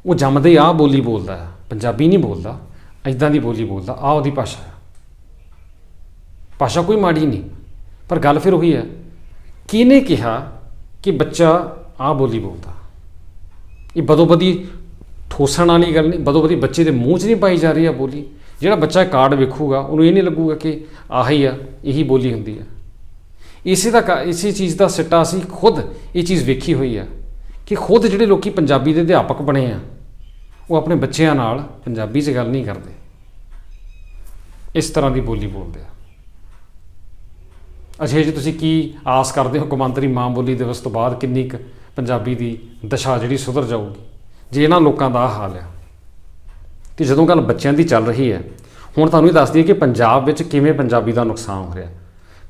ਉਹ ਜੰਮਦੇ ਹੀ ਆਹ ਬੋਲੀ ਬੋਲਦਾ ਹੈ? ਪੰਜਾਬੀ ਨਹੀਂ ਬੋਲਦਾ ਇਦਾਂ ਦੀ ਬੋਲੀ ਬੋਲਦਾ ਆ ਉਹਦੀ ਭਾਸ਼ਾ ਹੈ ਭਾਸ਼ਾ ਕੋਈ ਮਾੜੀ ਨਹੀਂ, ਪਰ ਗੱਲ ਫਿਰ ਉਹੀ ਹੈ, ਕਿਹਨੇ ਕਿਹਾ ਕਿ ਬੱਚਾ ਆ ਬੋਲੀ ਬੋਲਦਾ? ਇਹ ਬਦੋਬਦੀ ਠੋਸਣ ਵਾਲੀ ਗੱਲ ਨਹੀਂ ਬਦੋਬਦੀ ਬੱਚੇ ਦੇ ਮੂੰਹ 'ਚ ਨਹੀਂ ਪਾਈ ਜਾ ਰਹੀ ਆ ਬੋਲੀ। ਜਿਹੜਾ ਬੱਚਾ ਕਾਰਡ ਵੇਖੂਗਾ, ਉਹਨੂੰ ਇਹ ਨਹੀਂ ਲੱਗੂਗਾ ਕਿ ਆਹੀ ਆ, ਇਹੀ ਬੋਲੀ ਹੁੰਦੀ ਆ। ਇਸੇ ਦਾ ਕਾ- ਇਸੇ ਚੀਜ਼ ਦਾ ਸਿੱਟਾ ਅਸੀਂ ਖੁਦ ਇਹ ਚੀਜ਼ ਵੇਖੀ ਹੋਈ ਆ ਕਿ ਖੁਦ ਜਿਹੜੇ ਲੋਕੀ ਪੰਜਾਬੀ ਦੇ ਅਧਿਆਪਕ ਬਣੇ ਆ ਉਹ ਆਪਣੇ ਬੱਚਿਆਂ ਨਾਲ ਪੰਜਾਬੀ 'ਚ ਗੱਲ ਨਹੀਂ ਕਰਦੇ। ਇਸ ਤਰ੍ਹਾਂ ਦੀ ਬੋਲੀ ਬੋਲਦੇ ਆ। ਅੱਛਾ ਜੀ ਤੁਸੀਂ ਕੀ ਆਸ ਕਰਦੇ ਹੋ ਕੌਮਾਂਤਰੀ ਮਾਂ ਬੋਲੀ ਦਿਵਸ ਤੋਂ ਬਾਅਦ ਕਿੰਨੀ ਕੁ ਪੰਜਾਬੀ ਦੀ ਦਸ਼ਾ ਜਿਹੜੀ ਸੁਧਰ ਜਾਊਗੀ? ਜੇ ਇਹਨਾਂ ਲੋਕਾਂ ਦਾ ਹਾਲ ਆ, ਤੇ ਜਦੋਂ ਗੱਲ ਬੱਚਿਆਂ ਦੀ ਚੱਲ ਰਹੀ ਹੈ, ਹੁਣ ਤੁਹਾਨੂੰ ਇਹ ਦੱਸ ਦਈਏ ਕਿ ਪੰਜਾਬ ਵਿੱਚ ਕਿਵੇਂ ਪੰਜਾਬੀ ਦਾ ਨੁਕਸਾਨ ਹੋ ਰਿਹਾ।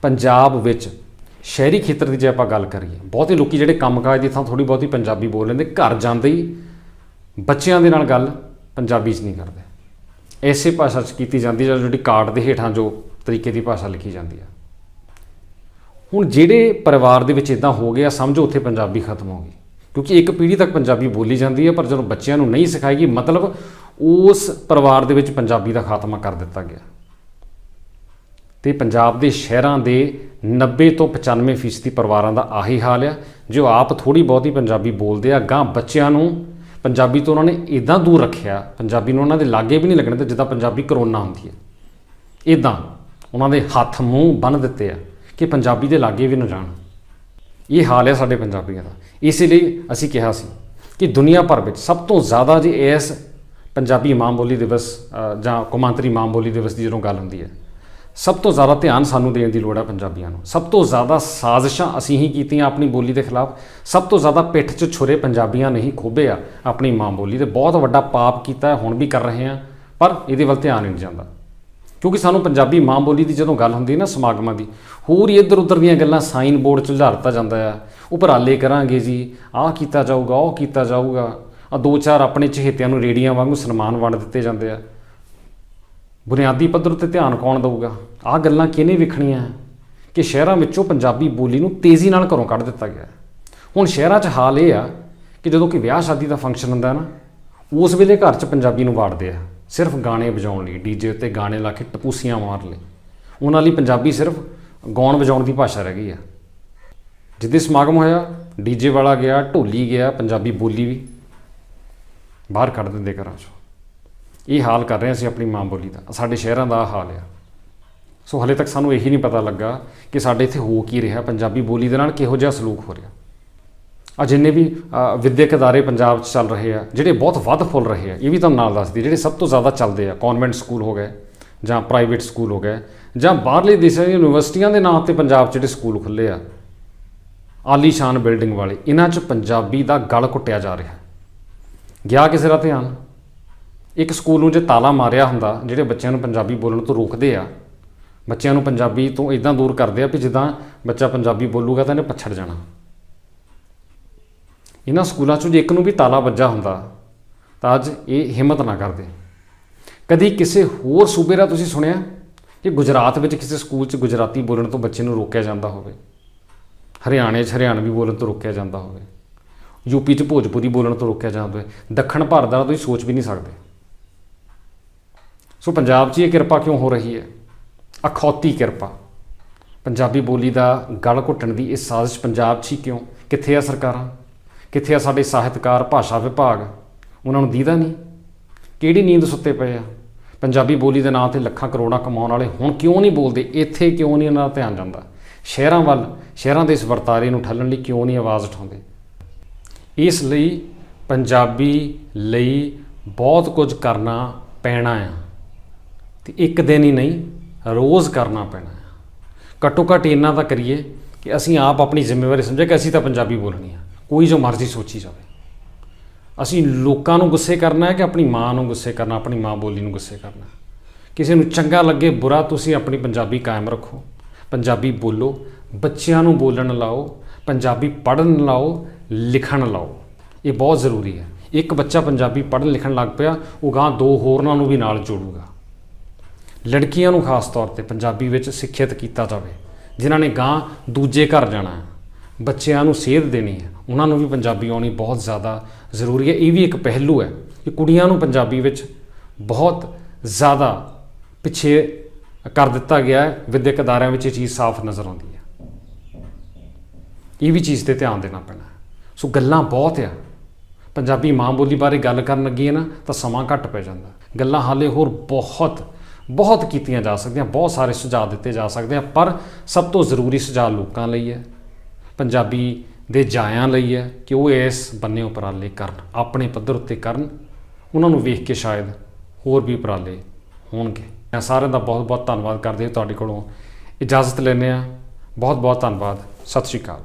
ਪੰਜਾਬ ਵਿੱਚ ਸ਼ਹਿਰੀ ਖੇਤਰ ਦੀ ਜੇ ਆਪਾਂ ਗੱਲ ਕਰੀਏ, ਬਹੁਤੇ ਲੋਕੀ ਜਿਹੜੇ ਕੰਮਕਾਜ ਦੀ ਥਾਂ ਥੋੜੀ ਬਹੁਤੀ ਪੰਜਾਬੀ ਬੋਲ ਲੈਂਦੇ, ਘਰ ਜਾਂਦੇ ਹੀ ਬੱਚਿਆਂ ਦੇ ਨਾਲ ਗੱਲ ਪੰਜਾਬੀ 'ਚ ਨਹੀਂ ਕਰਦੇ। ਐਸੇ ਭਾਸ਼ਾ 'ਚ ਕੀਤੀ ਜਾਂਦੀ ਹੈ ਜਿਹੜੀ ਕਾਰਡ ਦੇ ਹੇਠਾਂ ਜੋ ਤਰੀਕੇ ਦੀ ਭਾਸ਼ਾ ਲਿਖੀ ਜਾਂਦੀ ਹੈ ਹੁਣ ਜਿਹੜੇ ਪਰਿਵਾਰ ਦੇ ਵਿੱਚ ਇਦਾਂ ਹੋ ਗਿਆ ਸਮਝੋ ਉੱਥੇ ਪੰਜਾਬੀ ਖਤਮ ਹੋ ਗਈ। ਕਿਉਂਕਿ ਇੱਕ ਪੀੜ੍ਹੀ ਤੱਕ ਪੰਜਾਬੀ ਬੋਲੀ ਜਾਂਦੀ ਹੈ ਪਰ ਜਦੋਂ ਬੱਚਿਆਂ ਨੂੰ ਨਹੀਂ ਸਿਖਾਏਗੀ, ਮਤਲਬ ਉਸ ਪਰਿਵਾਰ ਦੇ ਵਿੱਚ ਪੰਜਾਬੀ ਦਾ ਖਾਤਮਾ ਕਰ ਦਿੱਤਾ ਗਿਆ। ਤੇ ਪੰਜਾਬ ਦੇ ਸ਼ਹਿਰਾਂ ਦੇ 90 ਤੋਂ 95% ਫੀਸਦੀ ਪਰਿਵਾਰਾਂ ਦਾ ਆਹੀ ਹਾਲ ਆ, ਜੋ ਆਪ ਥੋੜੀ ਬਹੁਤੀ ਪੰਜਾਬੀ ਬੋਲਦੇ ਆ ਗਾਂ ਬੱਚਿਆਂ ਨੂੰ ਪੰਜਾਬੀ ਤੋਂ ਉਹਨਾਂ ਨੇ ਇਦਾਂ ਦੂਰ ਰੱਖਿਆ, ਪੰਜਾਬੀ ਨੂੰ ਉਹਨਾਂ ਦੇ ਲਾਗੇ ਵੀ ਨਹੀਂ ਲੱਗਣ ਤੇ ਜਿੱਦਾਂ ਪੰਜਾਬੀ ਕਰੋਨਾ ਹੁੰਦੀ ਹੈ। ਇਦਾਂ ਉਹਨਾਂ ਦੇ ਹੱਥ ਮੂੰਹ ਬੰਨ ਦਿੱਤੇ ਆ ਕਿ ਪੰਜਾਬੀ ਦੇ ਲਾਗੇ ਵੀ ਨਾ ਜਾਣ। ਇਹ ਹਾਲ ਹੈ ਸਾਡੇ ਪੰਜਾਬੀਆਂ ਦਾ। ਇਸੇ ਲਈ ਅਸੀਂ ਕਿਹਾ ਸੀ ਕਿ ਦੁਨੀਆ ਭਰ ਵਿੱਚ ਸਭ ਤੋਂ ਜ਼ਿਆਦਾ ਜੇ ਇਸ ਪੰਜਾਬੀ ਮਾਂ ਬੋਲੀ ਦਿਵਸ ਜਾਂ ਕੌਮਾਂਤਰੀ ਮਾਂ ਬੋਲੀ ਦਿਵਸ ਦੀ ਜਦੋਂ ਗੱਲ ਹੁੰਦੀ ਹੈ ਸਭ ਤੋਂ ਜ਼ਿਆਦਾ ਧਿਆਨ ਸਾਨੂੰ ਦੇਣ ਦੀ ਲੋੜ ਹੈ ਪੰਜਾਬੀਆਂ ਨੂੰ। ਸਭ ਤੋਂ ਜ਼ਿਆਦਾ ਸਾਜ਼ਿਸ਼ਾਂ ਅਸੀਂ ਹੀ ਕੀਤੀਆਂ ਆਪਣੀ ਬੋਲੀ ਦੇ ਖਿਲਾਫ। ਸਭ ਤੋਂ ਜ਼ਿਆਦਾ ਪਿੱਠ 'ਚ ਛੁਰੇ ਪੰਜਾਬੀਆਂ ਨੇ ਹੀ ਖੋਭੇ ਆ ਆਪਣੀ ਮਾਂ ਬੋਲੀ ਤੇ ਬਹੁਤ ਵੱਡਾ ਪਾਪ ਕੀਤਾ, ਹੁਣ ਵੀ ਕਰ ਰਹੇ ਆ, ਪਰ ਇਹਦੇ ਵੱਲ ਧਿਆਨ ਹੀ ਨਹੀਂ ਜਾਂਦਾ। ਕਿਉਂਕਿ ਸਾਨੂੰ ਪੰਜਾਬੀ ਮਾਂ ਬੋਲੀ ਦੀ ਜਦੋਂ ਗੱਲ ਹੁੰਦੀ ਹੈ ਨਾ ਸਮਾਗਮਾਂ ਦੀ, ਹੋਰ ਹੀ ਇੱਧਰ ਉੱਧਰ ਦੀਆਂ ਗੱਲਾਂ ਸਾਈਨ ਬੋਰਡ 'ਚ ਉਝਾਰ ਦਿੱਤਾ ਜਾਂਦਾ ਆ। ਉਪਰਾਲੇ ਕਰਾਂਗੇ ਜੀ, ਆਹ ਕੀਤਾ ਜਾਊਗਾ, ਉਹ ਕੀਤਾ ਜਾਊਗਾ। ਆ ਦੋ ਚਾਰ ਆਪਣੇ ਚਹੇਤਿਆਂ ਨੂੰ ਰੇੜੀਆਂ ਵਾਂਗੂ ਸਨਮਾਨ ਵੰਡ ਦਿੱਤੇ ਜਾਂਦੇ ਆ। ਬੁਨਿਆਦੀ ਪੱਧਰ ਤੇ ਧਿਆਨ ਕੌਣ ਦੇਊਗਾ? ਆਹ ਗੱਲਾਂ ਕਿਹਨੇ ਵਿਖਣੀਆਂ? ਕਿ ਸ਼ਹਿਰਾਂ ਵਿੱਚੋਂ ਪੰਜਾਬੀ ਬੋਲੀ ਨੂੰ ਤੇਜ਼ੀ ਨਾਲ ਘਰੋਂ ਕੱਢ ਦਿੱਤਾ ਗਿਆ ਹੁਣ ਸ਼ਹਿਰਾਂ 'ਚ ਹਾਲ ਇਹ ਆ ਕਿ ਜਦੋਂ ਕਿ ਵਿਆਹ ਸ਼ਾਦੀ ਦਾ ਫੰਕਸ਼ਨ ਹੁੰਦਾ ਨਾ, ਉਸ ਵੇਲੇ ਘਰ 'ਚ ਪੰਜਾਬੀ ਨੂੰ ਵਾੜਦੇ ਆ। ਸਿਰਫ ਗਾਣੇ ਵਜਾਉਣ ਲਈ ਡੀਜੇ ਉੱਤੇ ਗਾਣੇ ਲਾ ਕੇ ਟਪੂਸੀਆਂ ਮਾਰ ਲਈ। ਉਹਨਾਂ ਲਈ ਪੰਜਾਬੀ ਸਿਰਫ ਗਾਉਣ ਵਜਾਉਣ ਦੀ ਭਾਸ਼ਾ ਰਹਿ ਗਈ ਆ। ਜਿੱਦੇ ਸਮਾਗਮ ਹੋਇਆ ਡੀਜੇ ਵਾਲਾ ਗਿਆ, ਢੋਲੀ ਗਿਆ, ਪੰਜਾਬੀ ਬੋਲੀ ਵੀ ਬਾਹਰ ਕੱਢ ਦਿੰਦੇ ਘਰਾਂ 'ਚੋਂ। ਇਹ ਹਾਲ ਕਰ ਰਹੇ ਅਸੀਂ ਆਪਣੀ ਮਾਂ ਬੋਲੀ ਦਾ। ਸਾਡੇ ਸ਼ਹਿਰਾਂ ਦਾ ਹਾਲ ਆ। ਸੋ ਹਲੇ ਤੱਕ ਸਾਨੂੰ ਇਹੀ ਨਹੀਂ ਪਤਾ ਲੱਗਾ ਕਿ ਸਾਡੇ ਇੱਥੇ ਹੋ ਕੀ ਰਿਹਾ। ਪੰਜਾਬੀ ਬੋਲੀ ਦੇ ਨਾਲ ਕਿਹੋ ਜਿਹਾ ਸਲੂਕ ਹੋ ਰਿਹਾ। ਆ ਜਿੰਨੇ ਵੀ ਅ, ਵਿਦਿਅਕ ਅਦਾਰੇ ਪੰਜਾਬ 'ਚ ਚੱਲ ਰਹੇ ਆ ਜਿਹੜੇ ਬਹੁਤ ਵੱਧ ਫੁੱਲ ਰਹੇ ਆ ਇਹ ਵੀ ਤੁਹਾਨੂੰ ਨਾਲ ਦੱਸਦੀ ਜਿਹੜੇ ਸਭ ਤੋਂ ਜ਼ਿਆਦਾ ਚੱਲਦੇ ਆ ਕਨਵੈਂਟ ਸਕੂਲ ਹੋ ਗਏ ਜਾਂ ਪ੍ਰਾਈਵੇਟ ਸਕੂਲ ਹੋ ਗਏ ਜਾਂ ਬਾਹਰਲੇ ਦੇਸ਼ਾਂ ਦੀਆਂ ਯੂਨੀਵਰਸਿਟੀਆਂ ਦੇ ਨਾਂ ਤੇ ਪੰਜਾਬ 'ਚ ਜਿਹੜੇ ਸਕੂਲ ਖੁੱਲੇ ਆ ਆਲੀਸ਼ਾਨ ਬਿਲਡਿੰਗ ਵਾਲੇ ਇਹਨਾਂ 'ਚ ਪੰਜਾਬੀ ਦਾ ਗਲ ਘੁੱਟਿਆ ਜਾ ਰਿਹਾ। ਗਿਆ ਕਿਸੇ ਦਾ ਧਿਆਨ? ਇੱਕ ਸਕੂਲ ਨੂੰ ਜੇ ਤਾਲਾ ਮਾਰਿਆ ਹੁੰਦਾ, ਜਿਹੜੇ ਬੱਚਿਆਂ ਨੂੰ ਪੰਜਾਬੀ ਬੋਲਣ ਤੋਂ ਰੋਕਦੇ ਆ, ਬੱਚਿਆਂ ਨੂੰ ਪੰਜਾਬੀ ਤੋਂ ਇਦਾਂ ਦੂਰ ਕਰਦੇ ਆ ਵੀ ਜਿੱਦਾਂ ਬੱਚਾ ਪੰਜਾਬੀ ਬੋਲੂਗਾ ਤਾਂ ਇਹਨੇ ਪਛੜ ਜਾਣਾ। ਇਹਨਾਂ ਸਕੂਲਾਂ 'ਚੋਂ ਜੇ ਇੱਕ ਨੂੰ ਵੀ ਤਾਲਾ ਵੱਜਾ ਹੁੰਦਾ, ਤਾਂ ਅੱਜ ਇਹ ਹਿੰਮਤ ਨਾ ਕਰਦੇ। ਕਦੀ ਕਿਸੇ ਹੋਰ ਸੂਬੇ ਦਾ ਤੁਸੀਂ ਸੁਣਿਆ ਕਿ ਗੁਜਰਾਤ ਵਿੱਚ ਕਿਸੇ ਸਕੂਲ 'ਚ ਗੁਜਰਾਤੀ ਬੋਲਣ ਤੋਂ ਬੱਚੇ ਨੂੰ ਰੋਕਿਆ ਜਾਂਦਾ ਹੋਵੇ? ਹਰਿਆਣੇ 'ਚ ਹਰਿਆਣਵੀ ਬੋਲਣ ਤੋਂ ਰੋਕਿਆ ਜਾਂਦਾ ਹੋਵੇ? ਯੂਪੀ 'ਚ ਭੋਜਪੁਰੀ ਬੋਲਣ ਤੋਂ ਰੋਕਿਆ ਜਾਂਦਾ ਹੋਵੇ? ਦੱਖਣ ਭਾਰਤ ਦਾ ਤੁਸੀਂ ਸੋਚ ਵੀ ਨਹੀਂ ਸਕਦੇ। ਸੋ ਪੰਜਾਬ 'ਚ ਇਹ ਕਿਰਪਾ ਕਿਉਂ ਹੋ ਰਹੀ ਹੈ? ਅਖੌਤੀ ਕਿਰਪਾ। ਪੰਜਾਬੀ ਬੋਲੀ ਦਾ ਗਲ ਘੁੱਟਣ ਦੀ ਇਹ ਸਾਜ਼ਿਸ਼ ਪੰਜਾਬ 'ਚ ਹੀ ਕਿਉਂ? ਕਿੱਥੇ ਆ ਸਰਕਾਰਾਂ? ਕਿੱਥੇ ਆ ਸਾਡੇ ਸਾਹਿਤਕਾਰ, ਭਾਸ਼ਾ ਵਿਭਾਗ? ਉਹਨਾਂ ਨੂੰ ਦੀਦਾ ਨਹੀਂ? ਕਿਹੜੀ ਨੀਂਦ ਸੁੱਤੇ ਪਏ ਆ? ਪੰਜਾਬੀ ਬੋਲੀ ਦੇ ਨਾਂ ਤੇ ਲੱਖਾਂ ਕਰੋੜਾਂ ਕਮਾਉਣ ਵਾਲੇ ਹੁਣ ਕਿਉਂ ਨਹੀਂ ਬੋਲਦੇ? ਇੱਥੇ ਕਿਉਂ ਨਹੀਂ ਉਹਨਾਂ ਦਾ ਧਿਆਨ ਜਾਂਦਾ? ਸ਼ਹਿਰਾਂ ਵੱਲ, ਸ਼ਹਿਰਾਂ ਦੇ ਇਸ ਵਰਤਾਰੇ ਨੂੰ ਠੱਲਣ ਲਈ ਕਿਉਂ ਨਹੀਂ ਆਵਾਜ਼ ਉਠਾਉਂਦੇ? ਇਸ ਲਈ ਪੰਜਾਬੀ ਲਈ ਬਹੁਤ ਕੁਝ ਕਰਨਾ ਪੈਣਾ ਆ। ਤੇ ਇੱਕ ਦਿਨ ਹੀ ਨਹੀਂ, ਰੋਜ਼ ਕਰਨਾ ਪੈਣਾ ਘੱਟੋ ਘੱਟ ਇੰਨਾ ਤਾਂ ਕਰੀਏ ਕਿ ਅਸੀਂ ਆਪ ਆਪਣੀ ਜ਼ਿੰਮੇਵਾਰੀ ਸਮਝੇ ਕਿ ਅਸੀਂ ਤਾਂ ਪੰਜਾਬੀ ਬੋਲਣੀ ਆ। ਕੋਈ ਜੋ ਮਰਜ਼ੀ ਸੋਚੀ ਜਾਵੇ। ਅਸੀਂ ਲੋਕਾਂ ਨੂੰ ਗੁੱਸੇ ਕਰਨਾ ਹੈ ਕਿ ਆਪਣੀ ਮਾਂ ਨੂੰ ਗੁੱਸੇ ਕਰਨਾ, ਆਪਣੀ ਮਾਂ ਬੋਲੀ ਨੂੰ ਗੁੱਸੇ ਕਰਨਾ ਕਿਸੇ ਨੂੰ ਚੰਗਾ ਲੱਗੇ, ਬੁਰਾ ਤੁਸੀਂ ਆਪਣੀ ਪੰਜਾਬੀ ਕਾਇਮ ਰੱਖੋ। ਪੰਜਾਬੀ ਬੋਲੋ, ਬੱਚਿਆਂ ਨੂੰ ਬੋਲਣ ਲਾਓ, ਪੰਜਾਬੀ ਪੜ੍ਹਨ ਲਾਓ, ਲਿਖਣ ਲਾਓ। ਇਹ ਬਹੁਤ ਜ਼ਰੂਰੀ ਹੈ। ਇੱਕ ਬੱਚਾ ਪੰਜਾਬੀ ਪੜ੍ਹਨ ਲਿਖਣ ਲੱਗ ਪਿਆ, ਉਹ ਗਾਂ ਦੋ ਹੋਰਨਾਂ ਨੂੰ ਵੀ ਨਾਲ ਜੋੜੂਗਾ। ਲੜਕੀਆਂ ਨੂੰ ਖਾਸ ਤੌਰ ਤੇ ਪੰਜਾਬੀ ਵਿੱਚ ਸਿੱਖਿਅਤ ਕੀਤਾ ਜਾਵੇ, ਜਿਨ੍ਹਾਂ ਨੇ ਗਾਂ ਦੂਜੇ ਘਰ ਜਾਣਾ ਹੈ। ਬੱਚਿਆਂ ਨੂੰ ਸੇਧ ਦੇਣੀ ਹੈ। ਉਹਨਾਂ ਨੂੰ ਵੀ ਪੰਜਾਬੀ ਆਉਣੀ ਬਹੁਤ ਜ਼ਿਆਦਾ ਜ਼ਰੂਰੀ ਹੈ। ਇਹ ਵੀ ਇੱਕ ਪਹਿਲੂ ਹੈ ਕਿ ਕੁੜੀਆਂ ਨੂੰ ਪੰਜਾਬੀ ਵਿੱਚ ਬਹੁਤ ਜ਼ਿਆਦਾ ਪਿੱਛੇ ਕਰ ਦਿੱਤਾ ਗਿਆ ਹੈ। ਵਿਦਿਅਕ ਅਦਾਰਿਆਂ ਵਿੱਚ ਇਹ ਚੀਜ਼ ਸਾਫ਼ ਨਜ਼ਰ ਆਉਂਦੀ ਹੈ। ਇਹ ਵੀ ਚੀਜ਼ ਤੇ ਧਿਆਨ ਦੇਣਾ ਪੈਣਾ ਸੋ ਗੱਲਾਂ ਬਹੁਤ ਆ। ਪੰਜਾਬੀ ਮਾਂ ਬੋਲੀ ਬਾਰੇ ਗੱਲ ਕਰਨ ਲੱਗੀ ਹੈ ਨਾ, ਤਾਂ ਸਮਾਂ ਘੱਟ ਪੈ ਜਾਂਦਾ। ਗੱਲਾਂ ਹਾਲੇ ਹੋਰ ਬਹੁਤ ਬਹੁਤ ਕੀਤੀਆਂ ਜਾ ਸਕਦੀਆਂ, ਬਹੁਤ ਸਾਰੇ ਸੁਝਾਅ ਦਿੱਤੇ ਜਾ ਸਕਦੇ ਆ, ਪਰ ਸਭ ਤੋਂ ਜ਼ਰੂਰੀ ਸੁਝਾਅ ਲੋਕਾਂ ਲਈ ਹੈ, ਪੰਜਾਬੀ ਦੇ ਜਾਇਆਂ ਲਈ ਹੈ ਕਿ ਉਹ ਇਸ ਬੰਨੇ ਉਪਰਾਲੇ ਕਰਨ, ਆਪਣੇ ਪੱਧਰ ਉੱਤੇ ਕਰਨ, ਉਹਨਾਂ ਨੂੰ ਵੇਖ ਕੇ ਸ਼ਾਇਦ ਹੋਰ ਵੀ ਉਪਰਾਲੇ ਹੋਣਗੇ। ਮੈਂ ਸਾਰਿਆਂ ਦਾ ਬਹੁਤ ਬਹੁਤ ਧੰਨਵਾਦ ਕਰਦੇ ਹਾਂ ਤੁਹਾਡੇ ਕੋਲੋਂ ਇਜਾਜ਼ਤ ਲੈਂਦੇ ਆ ਬਹੁਤ ਬਹੁਤ ਧੰਨਵਾਦ। ਸਤਿ ਸ਼੍ਰੀ ਅਕਾਲ।